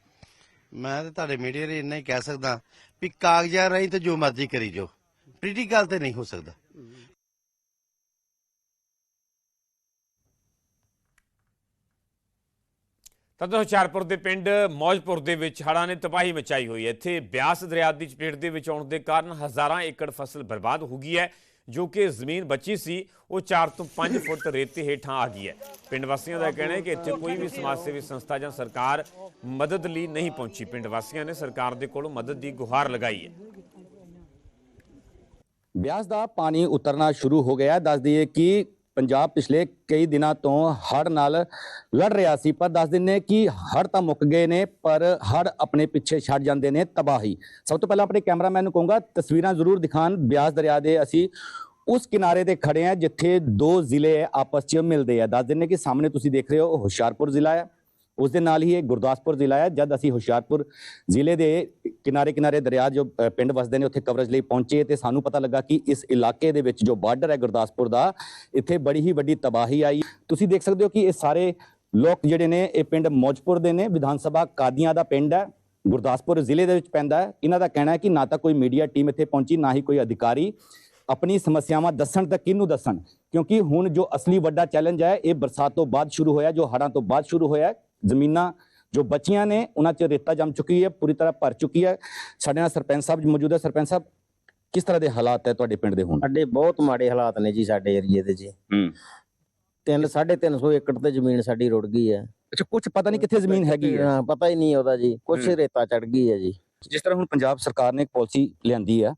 ਮੈਂ ਤੇ ਤੁਹਾਡੇ ਮੀਡੀਆ ਰੇ ਇੰਨਾ ਹੀ ਕਹਿ ਸਕਦਾ ਵੀ ਕਾਗਜ਼ਾਂ ਰਾਹੀਂ ਤੇ ਜੋ ਮਰਜ਼ੀ ਕਰੀ ਜੋ ਪ੍ਰੀਟੀਕਲ ਤੇ ਨਹੀਂ ਹੋ ਸਕਦਾ। ਤਦੋਂ ਹੁਸ਼ਿਆਰਪੁਰ ਦੇ ਪਿੰਡ ਮੌਜਪੁਰ ਦੇ ਵਿੱਚ ਹੜ੍ਹਾਂ ਨੇ ਤਬਾਹੀ ਮਚਾਈ ਹੋਈ ਹੈ। ਇੱਥੇ ਬਿਆਸ ਦਰਿਆ ਦੀ ਚਪੇਟ ਦੇ ਵਿੱਚ ਆਉਣ ਦੇ ਕਾਰਨ ਹਜ਼ਾਰਾਂ ਏਕੜ ਫਸਲ ਬਰਬਾਦ ਹੋ ਗਈ ਹੈ, ਜੋ ਕਿ ਜ਼ਮੀਨ ਬਚੀ ਸੀ, ਉਹ 4 ਤੋਂ 5 ਫੁੱਟ ਰੇਤੇ ਹੇਠਾਂ ਆ ਗਈ ਹੈ। ਪਿੰਡ ਵਾਸੀਆਂ ਦਾ ਕਹਿਣਾ ਹੈ ਕਿ ਇੱਥੇ ਕੋਈ ਵੀ ਸਮਾਜ ਸੇਵੀ ਸੰਸਥਾ ਜਾਂ ਸਰਕਾਰ ਮਦਦ ਲਈ ਨਹੀਂ ਪਹੁੰਚੀ। ਪਿੰਡ ਵਾਸੀਆਂ ਨੇ ਸਰਕਾਰ ਦੇ ਕੋਲੋਂ ਮਦਦ ਦੀ ਗੁਹਾਰ ਲਗਾਈ ਹੈ। ਬਿਆਸ ਦਾ ਪਾਣੀ ਉਤਰਨਾ ਸ਼ੁਰੂ ਹੋ ਗਿਆ ਹੈ। ਦੱਸ ਦਈਏ ਕਿ ਪੰਜਾਬ ਪਿਛਲੇ ਕਈ ਦਿਨਾਂ ਤੋਂ ਹੜ੍ਹ ਨਾਲ ਲੜ ਰਿਹਾ ਸੀ, ਪਰ ਦੱਸ ਦਿੰਨੇ ਕਿ ਹੜ੍ਹ ਤਾਂ ਮੁੱਕ ਗਏ ਨੇ, ਪਰ ਹੜ੍ਹ ਆਪਣੇ ਪਿੱਛੇ ਛੱਡ ਜਾਂਦੇ ਨੇ ਤਬਾਹੀ। ਸਭ ਤੋਂ ਪਹਿਲਾਂ ਆਪਣੇ ਕੈਮਰਾਮੈਨ ਨੂੰ ਕਹੂੰਗਾ, ਤਸਵੀਰਾਂ ਜ਼ਰੂਰ ਦਿਖਾਣ ਬਿਆਸ ਦਰਿਆ ਦੇ ਅਸੀਂ ਉਸ ਕਿਨਾਰੇ ਤੇ ਖੜੇ ਆ ਜਿੱਥੇ ਦੋ ਜ਼ਿਲ੍ਹੇ ਆਪਸ 'ਚ ਮਿਲਦੇ ਆ। ਦੱਸ ਦਿੰਨੇ ਕਿ ਸਾਹਮਣੇ ਤੁਸੀਂ ਦੇਖ ਰਹੇ ਹੋ, ਹੁਸ਼ਿਆਰਪੁਰ ਜ਼ਿਲ੍ਹਾ ਹੈ। ਉਸ ਦੇ ਨਾਲ ਹੀ ਇਹ ਗੁਰਦਾਸਪੁਰ ਜ਼ਿਲ੍ਹਾ ਹੈ, ਜਦ ਅਸੀਂ ਹੁਸ਼ਿਆਰਪੁਰ ਜ਼ਿਲ੍ਹੇ ਦੇ ਕਿਨਾਰੇ ਕਿਨਾਰੇ ਦਰਿਆ ਜੋ ਪਿੰਡ ਵਸਦੇ ਨੇ, ਉੱਥੇ ਕਵਰੇਜ ਲਈ ਪਹੁੰਚੇ ਤੇ ਸਾਨੂੰ ਪਤਾ ਲੱਗਾ ਕਿ ਇਸ ਇਲਾਕੇ ਦੇ ਵਿੱਚ ਜੋ ਬਾਰਡਰ ਹੈ ਗੁਰਦਾਸਪੁਰ ਦਾ, ਇੱਥੇ ਬੜੀ ਹੀ ਵੱਡੀ ਤਬਾਹੀ ਆਈ। ਤੁਸੀਂ ਦੇਖ ਸਕਦੇ ਹੋ ਕਿ ਇਹ ਸਾਰੇ ਲੋਕ ਜਿਹੜੇ ਨੇ, ਇਹ ਪਿੰਡ ਮੌਜਪੁਰ ਦੇ ਨੇ, ਵਿਧਾਨ ਸਭਾ ਕਾਦੀਆਂ ਦਾ ਪਿੰਡ ਹੈ, ਗੁਰਦਾਸਪੁਰ ਜ਼ਿਲ੍ਹੇ ਦੇ ਵਿੱਚ ਪੈਂਦਾ ਹੈ। ਇਹਨਾਂ ਦਾ ਕਹਿਣਾ ਹੈ ਕਿ ਨਾ ਤਾਂ ਕੋਈ ਮੀਡੀਆ ਟੀਮ ਇੱਥੇ ਪਹੁੰਚੀ, ਨਾ ਹੀ ਕੋਈ ਅਧਿਕਾਰੀ। ਆਪਣੀ ਸਮੱਸਿਆਵਾਂ ਦੱਸਣ ਤਾਂ ਕਿਹਨੂੰ ਦੱਸਣ? ਕਿਉਂਕਿ ਹੁਣ ਜੋ ਅਸਲੀ ਵੱਡਾ ਚੈਲੰਜ ਹੈ, ਇਹ ਬਰਸਾਤ ਤੋਂ ਬਾਅਦ ਸ਼ੁਰੂ ਹੋਇਆ, ਜੋ ਹੜ੍ਹਾਂ ਤੋਂ ਬਾਅਦ ਸ਼ੁਰੂ ਹੋਇਆ ਜ਼ਮੀਨਾਂ ਜੋ ਬਚੀਆਂ ਨੇ ਉਹਨਾਂ 'ਚ ਰੇਤਾ ਜੰਮ ਚੁੱਕੀ ਹੈ ਪੂਰੀ ਤਰ੍ਹਾਂ ਭਰ ਚੁੱਕੀ ਹੈ। ਸਾਡੇ ਨਾਲ ਸਰਪੰਚ ਸਾਹਿਬ ਮੌਜੂਦ ਹੈ। ਸਰਪੰਚ ਸਾਹਿਬ ਕਿਸ ਤਰ੍ਹਾਂ ਦੇ ਹਾਲਾਤ ਹੈ ਤੁਹਾਡੇ ਪਿੰਡ ਦੇ ਹੁਣ? ਸਾਡੇ ਬਹੁਤ ਮਾੜੇ ਹਾਲਾਤ ਨੇ ਜੀ ਸਾਡੇ ਏਰੀਏ ਦੇ ਜੀ। ਹੂੰ। ਤਿੰਨ 350 ਏਕੜ ਤੇ ਜ਼ਮੀਨ ਸਾਡੀ ਰੁੜ ਗਈ ਹੈ। ਅੱਛਾ ਕੁਝ ਪਤਾ ਨਹੀਂ ਕਿੱਥੇ ਜ਼ਮੀਨ ਹੈਗੀ ਹੈ। ਹਾਂ ਪਤਾ ਹੀ ਨਹੀਂ ਉਹਦਾ ਜੀ। ਹੂੰ। ਰੇਤਾ ਚੜ ਗਈ ਹੈ ਜੀ। ਜਿਸ ਤਰ੍ਹਾਂ ਹੁਣ ਪੰਜਾਬ ਸਰਕਾਰ ਨੇ ਇੱਕ ਪਾਲਿਸੀ ਲਿਆਂਦੀ ਹੈ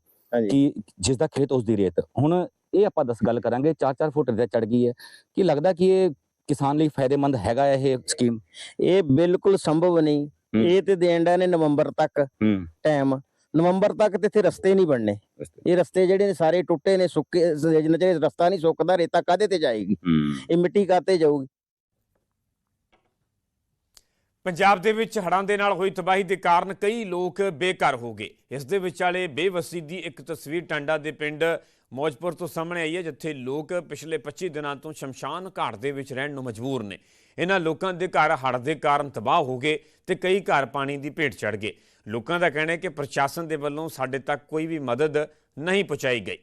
ਕਿ ਜਿਸ ਦਾ ਖੇਤ ਉਸ ਦੀ ਰੇਤ। ਹੁਣ ਇਹ ਆਪਾਂ ਦਸ ਗੱਲ ਕਰਾਂਗੇ 4-4 ਫੁੱਟ ਰੇਤ ਚੜ ਗਈ ਹੈ। ਕੀ ਲੱਗਦਾ ਕਿ ਇਹ ਕਿਸਾਨ ਲਈ ਫਾਇਦੇਮੰਦ ਹੈਗਾ ਇਹ ਸਕੀਮ ਇਹ ਬਿਲਕੁਲ ਸੰਭਵ ਨਹੀਂ। ਇਹ ਤੇ ਦੇਣ ਦਾ ਨੇ ਨਵੰਬਰ ਤੱਕ। ਹੂੰ। ਟਾਈਮ ਨਵੰਬਰ ਤੱਕ ਤੇ ਇੱਥੇ ਰਸਤੇ ਨਹੀਂ ਬਣਨੇ। ਇਹ ਰਸਤੇ ਜਿਹੜੇ ਨੇ ਸਾਰੇ ਟੁੱਟੇ ਨੇ ਸੁੱਕੇ ਜਿੰਨਾ ਚਿਰ ਰਸਤਾ ਨਹੀਂ ਸੁੱਕਦਾ ਰੇਤਾ ਕਾਦੇ ਤੇ ਜਾਏਗੀ? ਇਹ ਮਿੱਟੀ ਕਾਤੇ ਜਾਊਗੀ? ਪੰਜਾਬ ਦੇ ਵਿੱਚ ਹੜ੍ਹਾਂ ਦੇ ਨਾਲ ਹੋਈ ਤਬਾਹੀ ਦੇ ਕਾਰਨ ਕਈ ਲੋਕ ਬੇਘਰ ਹੋ ਗਏ। ਇਸ ਦੇ ਵਿਚਾਲੇ ਬੇਵਸੀ ਦੀ ਇੱਕ ਤਸਵੀਰ ਟਾਂਡਾ ਦੇ ਪਿੰਡ ਮੌਜਪੁਰ ਤੋਂ ਸਾਹਮਣੇ ਆਈ ਹੈ, ਜਿੱਥੇ ਲੋਕ ਪਿਛਲੇ 25 ਦਿਨਾਂ ਤੋਂ ਸ਼ਮਸ਼ਾਨ ਘਾਟ ਦੇ ਵਿੱਚ ਰਹਿਣ ਨੂੰ ਮਜਬੂਰ ਨੇ। ਇਹਨਾਂ ਲੋਕਾਂ ਦੇ ਘਰ ਹੜ੍ਹ ਦੇ ਕਾਰਨ ਤਬਾਹ ਹੋ ਗਏ ਤੇ ਕਈ ਘਰ ਪਾਣੀ ਦੀ ਭੇਟ ਚੜ ਗਏ। ਲੋਕਾਂ ਦਾ ਕਹਿਣਾ ਹੈ ਕਿ ਪ੍ਰਸ਼ਾਸਨ ਦੇ ਵੱਲੋਂ ਸਾਡੇ ਤੱਕ ਕੋਈ ਵੀ ਮਦਦ ਨਹੀਂ ਪਹੁੰਚਾਈ ਗਈ।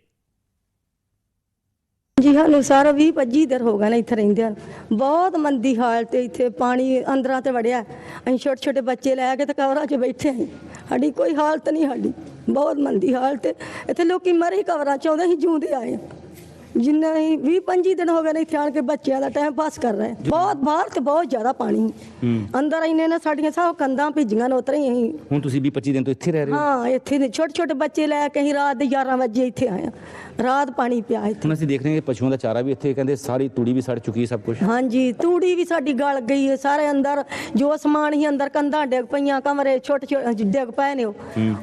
ਜੀ ਸਾਨੂੰ ਸਾਰਾ 20 25 ਦਿਨ ਹੋ ਗਏ ਨੇ ਇੱਥੇ ਰਹਿੰਦੇ ਹਨ ਬਹੁਤ ਮੰਦੀ ਹਾਲਤ ਹੈ ਇੱਥੇ, ਪਾਣੀ ਅੰਦਰਾਂ ਤੇ ਵੜਿਆ। ਅਸੀਂ ਛੋਟੇ ਛੋਟੇ ਬੱਚੇ ਲੈ ਕੇ ਤੇ ਕਵਰਾਂ 'ਚ ਬੈਠੇ ਹਾਂ। ਸਾਡੀ ਕੋਈ ਹਾਲਤ ਨਹੀਂ ਸਾਡੀ। ਬਹੁਤ ਮੰਦੀ ਹਾਲਤ ਹੈ। ਇੱਥੇ ਲੋਕੀ ਮਰੇ ਹੀ ਕਵਰਾਂ 'ਚ ਆਉਂਦੇ, ਅਸੀਂ ਜਿਉਂਦੇ ਆਏ ਹਾਂ। ਜਿੰਨੇ 20 25 ਦਿਨ ਹੋ ਗਏ ਨੇ ਇੱਥੇ ਆਣ ਕੇ ਬੱਚਿਆਂ ਦਾ ਟਾਈਮ ਪਾਸ ਕਰ ਰਹੇ। ਹਾਂ। ਬਹੁਤ ਬਾਹਰ ਤੇ ਬਹੁਤ ਜ਼ਿਆਦਾ ਪਾਣੀ। ਅੰਦਰ ਇੰਨੇ ਨੇ ਸਾਡੀਆਂ ਸਭ ਕੰਧਾਂ ਭਿੱਜੀਆਂ ਨੇ ਉਤਰੇ ਹੀ ਹੁਣ ਤੁਸੀਂ 20-25 ਦਿਨ ਤੋਂ ਇੱਥੇ ਰਹਿ ਰਹੇ ਹੋ? ਹਾਂ ਇੱਥੇ ਦੇ ਛੋਟੇ ਛੋਟੇ ਬੱਚੇ ਲੈ ਕੇ ਅਸੀਂ ਰਾਤ ਦੇ 11 ਵਜੇ ਇੱਥੇ ਹਾਂ। ਰਾਤ ਪਾਣੀ ਪਿਆ ਇੱਥੇ। ਹੁਣ ਅਸੀਂ ਦੇਖ ਰਹੇ ਹਾਂ ਕਿ ਪਸ਼ੂਆਂ ਦਾ ਚਾਰਾ ਵੀ ਇੱਥੇ ਕਹਿੰਦੇ ਸਾਰੀ ਤੂੜੀ ਵੀ ਸੜ ਚੁੱਕੀ ਹੈ ਸਭ ਕੁਝ ਹਾਂਜੀ ਤੂੜੀ ਵੀ ਸਾਡੀ ਗਲ ਗਈ ਹੈ। ਸਾਰੇ ਅੰਦਰ ਜੋ ਸਮਾਨ ਹੀ ਅੰਦਰ ਕੰਧਾਂ ਡਿੱਗ ਪਈਆਂ ਕਮਰੇ ਛੋਟੇ ਛੋਟੇ ਡਿੱਗ ਪਏ ਨੇ ਉਹ।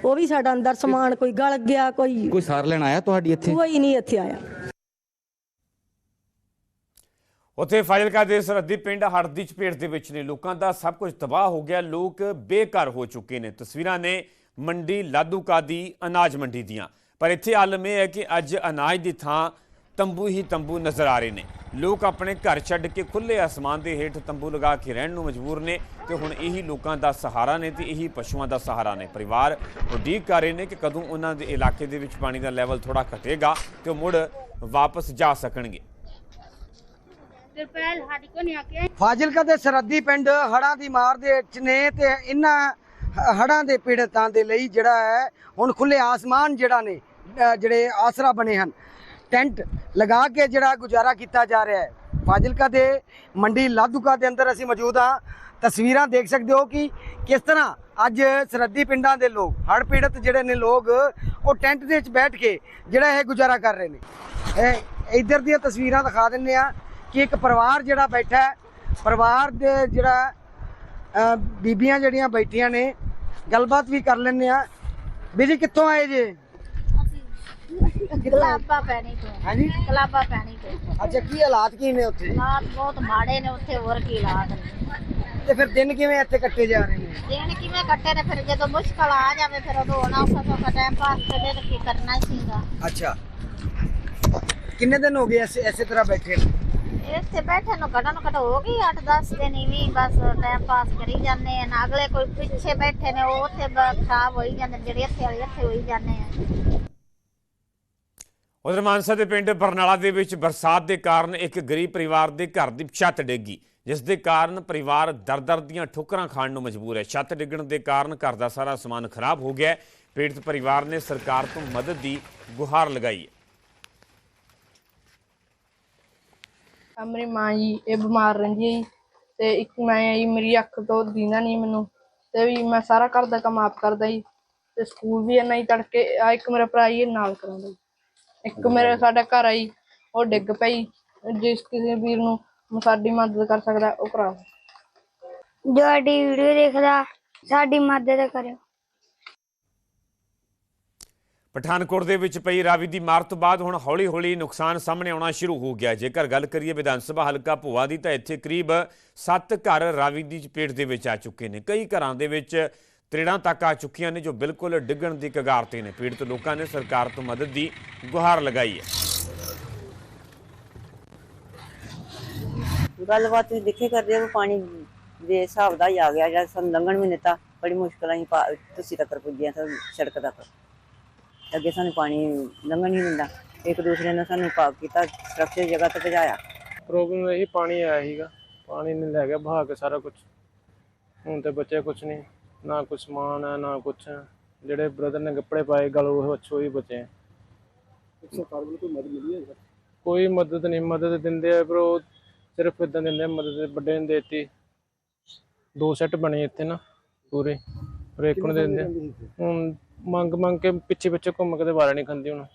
ਉਹ ਵੀ ਸਾਡਾ ਅੰਦਰ ਸਮਾਨ ਕੋਈ ਗਲ ਗਿਆ ਕੋਈ ਕੋਈ ਸਾਰ ਲੈਣ ਆਇਆ ਤੁਹਾਡੀ ਇੱਥੇ? ਕੋਈ ਨਹੀਂ ਇੱਥੇ ਆਇਆ। ਉੱਥੇ ਫਾਜ਼ਿਲਕਾ ਦੇ ਸਰਹੱਦੀ ਪਿੰਡ ਹੜ੍ਹ ਦੀ ਚਪੇਟ ਦੇ ਵਿੱਚ ਨੇ। ਲੋਕਾਂ ਦਾ ਸਭ ਕੁਝ ਤਬਾਹ ਹੋ ਗਿਆ। ਲੋਕ ਬੇਘਰ ਹੋ ਚੁੱਕੇ ਨੇ। ਤਸਵੀਰਾਂ ਨੇ ਮੰਡੀ ਲਾਦੂਕਾ ਦੀ ਅਨਾਜ ਮੰਡੀ ਦੀਆਂ। ਪਰ ਇੱਥੇ ਆਲਮ ਇਹ ਹੈ ਕਿ ਅੱਜ ਅਨਾਜ ਦੀ ਥਾਂ ਤੰਬੂ ਹੀ ਤੰਬੂ ਨਜ਼ਰ ਆ ਰਹੇ ਨੇ। ਲੋਕ ਆਪਣੇ ਘਰ ਛੱਡ ਕੇ ਖੁੱਲੇ ਅਸਮਾਨ ਦੇ ਹੇਠ ਤੰਬੂ ਲਗਾ ਕੇ ਰਹਿਣ ਨੂੰ ਮਜਬੂਰ ਨੇ ਤੇ ਹੁਣ ਇਹੀ ਲੋਕਾਂ ਦਾ ਸਹਾਰਾ ਨੇ ਤੇ ਇਹੀ ਪਸ਼ੂਆਂ ਦਾ ਸਹਾਰਾ ਨੇ। ਪਰਿਵਾਰ ਉਡੀਕ ਕਰ ਰਹੇ ਨੇ ਕਿ ਕਦੋਂ ਉਹਨਾਂ ਦੇ ਇਲਾਕੇ ਦੇ ਵਿੱਚ ਪਾਣੀ ਦਾ ਲੈਵਲ ਥੋੜਾ ਘਟੇਗਾ ਤੇ ਉਹ ਮੁੜ ਵਾਪਸ ਜਾ ਸਕਣਗੇ। ਫਾਜ਼ਿਲਕਾ ਦੇ ਸਰਹੱਦੀ ਪਿੰਡ ਹੜ੍ਹਾਂ ਦੀ ਮਾਰ ਦੇ ਵਿੱਚ ਨੇ ਤੇ ਇਹਨਾਂ ਹ- ਹੜ੍ਹਾਂ ਦੇ ਪੀੜਤਾਂ ਦੇ ਲਈ ਜਿਹੜਾ ਹੈ, ਹੁਣ ਖੁੱਲੇ ਆਸਮਾਨ ਜਿਹੜਾ ਨੇ ਜਿਹੜੇ ਆਸਰਾ ਬਣੇ ਹਨ। ਟੈਂਟ ਲਗਾ ਕੇ ਜਿਹੜਾ ਗੁਜ਼ਾਰਾ ਕੀਤਾ ਜਾ ਰਿਹਾ ਹੈ। ਫਾਜ਼ਿਲਕਾ ਦੇ ਮੰਡੀ ਲਾਧੂਕਾ ਦੇ ਅੰਦਰ ਅਸੀਂ ਮੌਜੂਦ ਹਾਂ। ਤਸਵੀਰਾਂ ਦੇਖ ਸਕਦੇ ਹੋ ਕਿ ਕਿਸ ਤਰ੍ਹਾਂ ਅੱਜ ਸਰਹੱਦੀ ਪਿੰਡਾਂ ਦੇ ਲੋਕ, ਹੜ੍ਹ ਪੀੜਤ ਜਿਹੜੇ ਨੇ ਲੋਕ, ਉਹ ਟੈਂਟ ਦੇ ਵਿੱਚ ਬੈਠ ਕੇ ਜਿਹੜਾ ਇਹ ਗੁਜ਼ਾਰਾ ਕਰ ਰਹੇ ਨੇ। ਇਹ ਇੱਧਰ ਦੀਆਂ ਤਸਵੀਰਾਂ ਦਿਖਾ ਦਿੰਨੇ ਆ ਕਿ ਇੱਕ ਪਰਿਵਾਰ ਜਿਹੜਾ ਬੈਠਾ ਹੈ ਪਰਿਵਾਰ ਦੇ ਜਿਹੜਾ ਬੀਬੀਆਂ ਜਿਹੜੀਆਂ ਬੈਠੀਆਂ ਨੇ ਗੱਲਬਾਤ ਵੀ ਕਰ ਲੈਂਦੇ ਆ ਬੀਜੀ ਕਿੱਥੋਂ ਆਏ ਜੇ? ਕਲਾਬਾ ਪੈਣੀ ਤੋਂ। ਹਾਂਜੀ? ਕਲਾਬਾ ਪੈਣੀ ਤੋਂ। ਅੱਛਾ ਕੀ ਹਾਲਾਤ ਕੀ ਨੇ ਉੱਥੇ? ਹਾਲਾਤ ਬਹੁਤ ਮਾੜੇ ਨੇ ਉੱਥੇ ਹੋਰ ਕੀ ਹਾਲਾਤ ਨੇ। ਤੇ ਫਿਰ ਦਿਨ ਕਿਵੇਂ ਇੱਥੇ ਕੱਟੇ ਜਾ ਰਹੇ ਨੇ? ਦੇਣ ਕਿਵੇਂ ਕੱਟੇ ਨੇ ਫਿਰ ਜਦੋਂ ਮੁਸ਼ਕਲ ਆ ਜਾਵੇ ਫਿਰ ਉਦੋਂ ਹੋਣਾ ਔਖਾ ਸੌਖਾ ਟਾਈਮ ਪਾਸ ਤੇ ਦੇ ਕੀ ਕਰਨਾ ਹੀ ਸੀਗਾ। ਅੱਛਾ। ਕਿੰਨੇ ਦਿਨ ਹੋ ਗਏ ਐਸੇ ਐਸੇ ਤਰ੍ਹਾਂ ਬੈਠੇ? ਇੱਥੇ ਬੈਠੇ ਨੂੰ ਘਟਾ ਨੂੰ ਘਟ ਹੋ ਗਈ 8-10 ਦਿਨ ਹੀ ਵੀ ਬਸ ਟਾਈਮ ਪਾਸ ਕਰੀ ਜਾਂਦੇ ਆ। ਨਾ ਅਗਲੇ ਕੋਈ ਪਿੱਛੇ ਬੈਠੇ ਨੇ, ਉਹ ਉੱਥੇ ਖਰਾਬ ਹੋਈ ਜਾਂਦੇ ਜਿਹੜੇ ਇੱਥੇ ਵਾਲੇ ਇੱਥੇ ਹੋਈ ਜਾਂਦੇ ਆ। ਉਧਰ ਮਾਨਸਾ ਦੇ ਪਿੰਡ ਬਰਨਾਲਾ ਦੇ ਵਿੱਚ ਬਰਸਾਤ ਦੇ ਕਾਰਨ ਇੱਕ ਗਰੀਬ ਪਰਿਵਾਰ ਦੇ ਘਰ ਦੀ ਛੱਤ ਡਿੱਗੀ, ਜਿਸ ਦੇ ਕਾਰਨ ਪਰਿਵਾਰ ਦਰ-ਦਰ ਦੀਆਂ ਠੋਕਰਾਂ ਖਾਣ ਨੂੰ ਮਜਬੂਰ ਹੈ। ਛੱਤ ਡਿੱਗਣ ਦੇ ਕਾਰਨ ਘਰ ਦਾ ਸਾਰਾ ਸਮਾਨ ਖਰਾਬ ਹੋ ਗਿਆ ਪੀੜਤ ਪਰਿਵਾਰ ਨੇ ਸਰਕਾਰ ਤੋਂ ਮਦਦ ਦੀ ਗੁਹਾਰ ਲਗਾਈ ਹੈ। ਆ ਮੇਰੀ ਮਾਂ ਜੀ ਇਹ ਬਿਮਾਰ ਰਹਿੰਦੀ ਹੈ ਜੀ। ਤੇ ਇੱਕ ਮੈਂ ਜੀ ਮੇਰੀ ਅੱਖ ਤੋਂ ਦੀਨਾ ਨਹੀਂ ਮੈਨੂੰ। ਤੇ ਵੀ ਮੈਂ ਸਾਰਾ ਘਰ ਦਾ ਕੰਮ ਆਪ ਕਰਦਾ ਜੀ। ਤੇ ਸਕੂਲ ਵੀ ਇੰਨਾ ਹੀ ਤੜਕੇ ਆ ਇੱਕ ਮੇਰਾ ਭਰਾ ਜੀ ਇਹ ਨਾਲ ਕਰਾਉਂਦਾ ਜੀ। ਇੱਕ ਮੇਰੇ ਸਾਡਾ ਘਰ ਆ ਜੀ ਉਹ ਡਿੱਗ ਪਈ। ਜਿਸ ਕਿਸੇ ਵੀਰ ਨੂੰ ਸਾਡੀ ਮਦਦ ਕਰ ਸਕਦਾ ਉਹ ਕਰਾ ਜੋ ਸਾਡੀ ਵੀਡੀਓ ਦੇਖਦਾ ਸਾਡੀ ਮਦਦ ਕਰਿਓ। ਪਠਾਨਕੋਟ ਦੇ ਵਿੱਚ ਪਈ ਰਾਵੀ ਦੀ ਮਾਰ ਤੋਂ ਬਾਅਦ ਹੁਣ ਹੌਲੀ-ਹੌਲੀ ਨੁਕਸਾਨ ਸਾਹਮਣੇ ਆਉਣਾ ਸ਼ੁਰੂ ਹੋ ਗਿਆ ਜੇਕਰ ਗੱਲ ਕਰੀਏ ਵਿਧਾਨ ਸਭਾ ਹਲਕਾ ਭੁਆ ਦੀ, ਤਾਂ ਇੱਥੇ ਕਰੀਬ 7 ਘਰ ਰਾਵੀ ਦੀ ਚਪੇਟ ਦੇ ਵਿੱਚ ਆ ਚੁੱਕੇ ਨੇ। ਕਈ ਘਰਾਂ ਦੇ ਵਿੱਚ ਤਰੇੜਾਂ ਤੱਕ ਆ ਚੁੱਕੀਆਂ ਨੇ, ਜੋ ਬਿਲਕੁਲ ਡਿੱਗਣ ਦੀ ਕਗਾਰ ਤੇ ਨੇ। ਪੀੜਤ ਲੋਕਾਂ ਨੇ ਸਰਕਾਰ ਤੋਂ ਮਦਦ ਦੀ ਗੁਹਾਰ ਲਗਾਈ ਹੈ। ਗੱਲਬਾਤ ਤੁਸੀਂ ਦੇਖੇ ਕਰਦੇ ਹੋ ਪਾਣੀ ਦੇ ਹਿਸਾਬ ਦਾ ਹੀ ਆ ਗਿਆ ਜਦ ਸਾਨੂੰ ਲੰਘਣ ਵੀ ਦਿੱਤਾ। ਬੜੀ ਮੁਸ਼ਕਲਾਂ ਹੀ ਤੁਸੀਂ ਤੱਕ ਪੁੱਜੀਆਂ ਤਾਂ ਸੜਕ ਤੱਕ। ਅੱਗੇ ਸਾਨੂੰ ਪਾਣੀ ਲੰਘਣ ਨਹੀਂ ਦਿੰਦਾ। ਇੱਕ ਦੂਸਰੇ ਨੇ ਸਾਨੂੰ ਪਾ ਕੀਤਾ ਸੁਰੱਖਿਅਤ ਜਗ੍ਹਾ ਤੇ ਭਜਾਇਆ। ਪ੍ਰੋਬਲਮ ਇਹੀ ਪਾਣੀ ਆਇਆ ਸੀਗਾ। ਪਾਣੀ ਨੇ ਲੈ ਗਿਆ ਬਹਾ ਕੇ ਸਾਰਾ ਕੁਝ ਹੁਣ ਤੇ ਬੱਚੇ ਕੁਝ ਨਹੀਂ। ਨਾ ਕੁਝ ਸਮਾਨ ਹੈ ਨਾ ਕੁਝ ਜਿਹੜੇ ਬ੍ਰਦਰ ਨੇ ਕੱਪੜੇ ਪਾਏ ਗਲ ਉਹ ਅੱਛੋ ਹੀ। ਬਚੇ ਕੋਈ ਮਦਦ ਕੋਈ ਨਹੀਂ। ਮਦਦ ਦਿੰਦੇ ਆ ਪਰ ਉਹ ਸਿਰਫ ਇਦਾਂ ਦਿੰਦੇ ਆ ਮਦਦ ਵੱਡੇ ਨੇ ਦੇਤੀ। ਦੋ ਸੈੱਟ ਬਣੇ ਇੱਥੇ ਨਾ ਪੂਰੇ। ਪਰ ਇੱਕ ਨੂੰ ਦੇ ਦਿੰਦੇ ਆ। ਹੁਣ ਮੰਗ ਮੰਗ ਕੇ ਪਿੱਛੇ ਪਿੱਛੇ ਘੁੰਮ ਕੇ ਤੇ ਵਾਰਾ ਨਹੀਂ ਖਾਂਦੀ ਹੁਣ।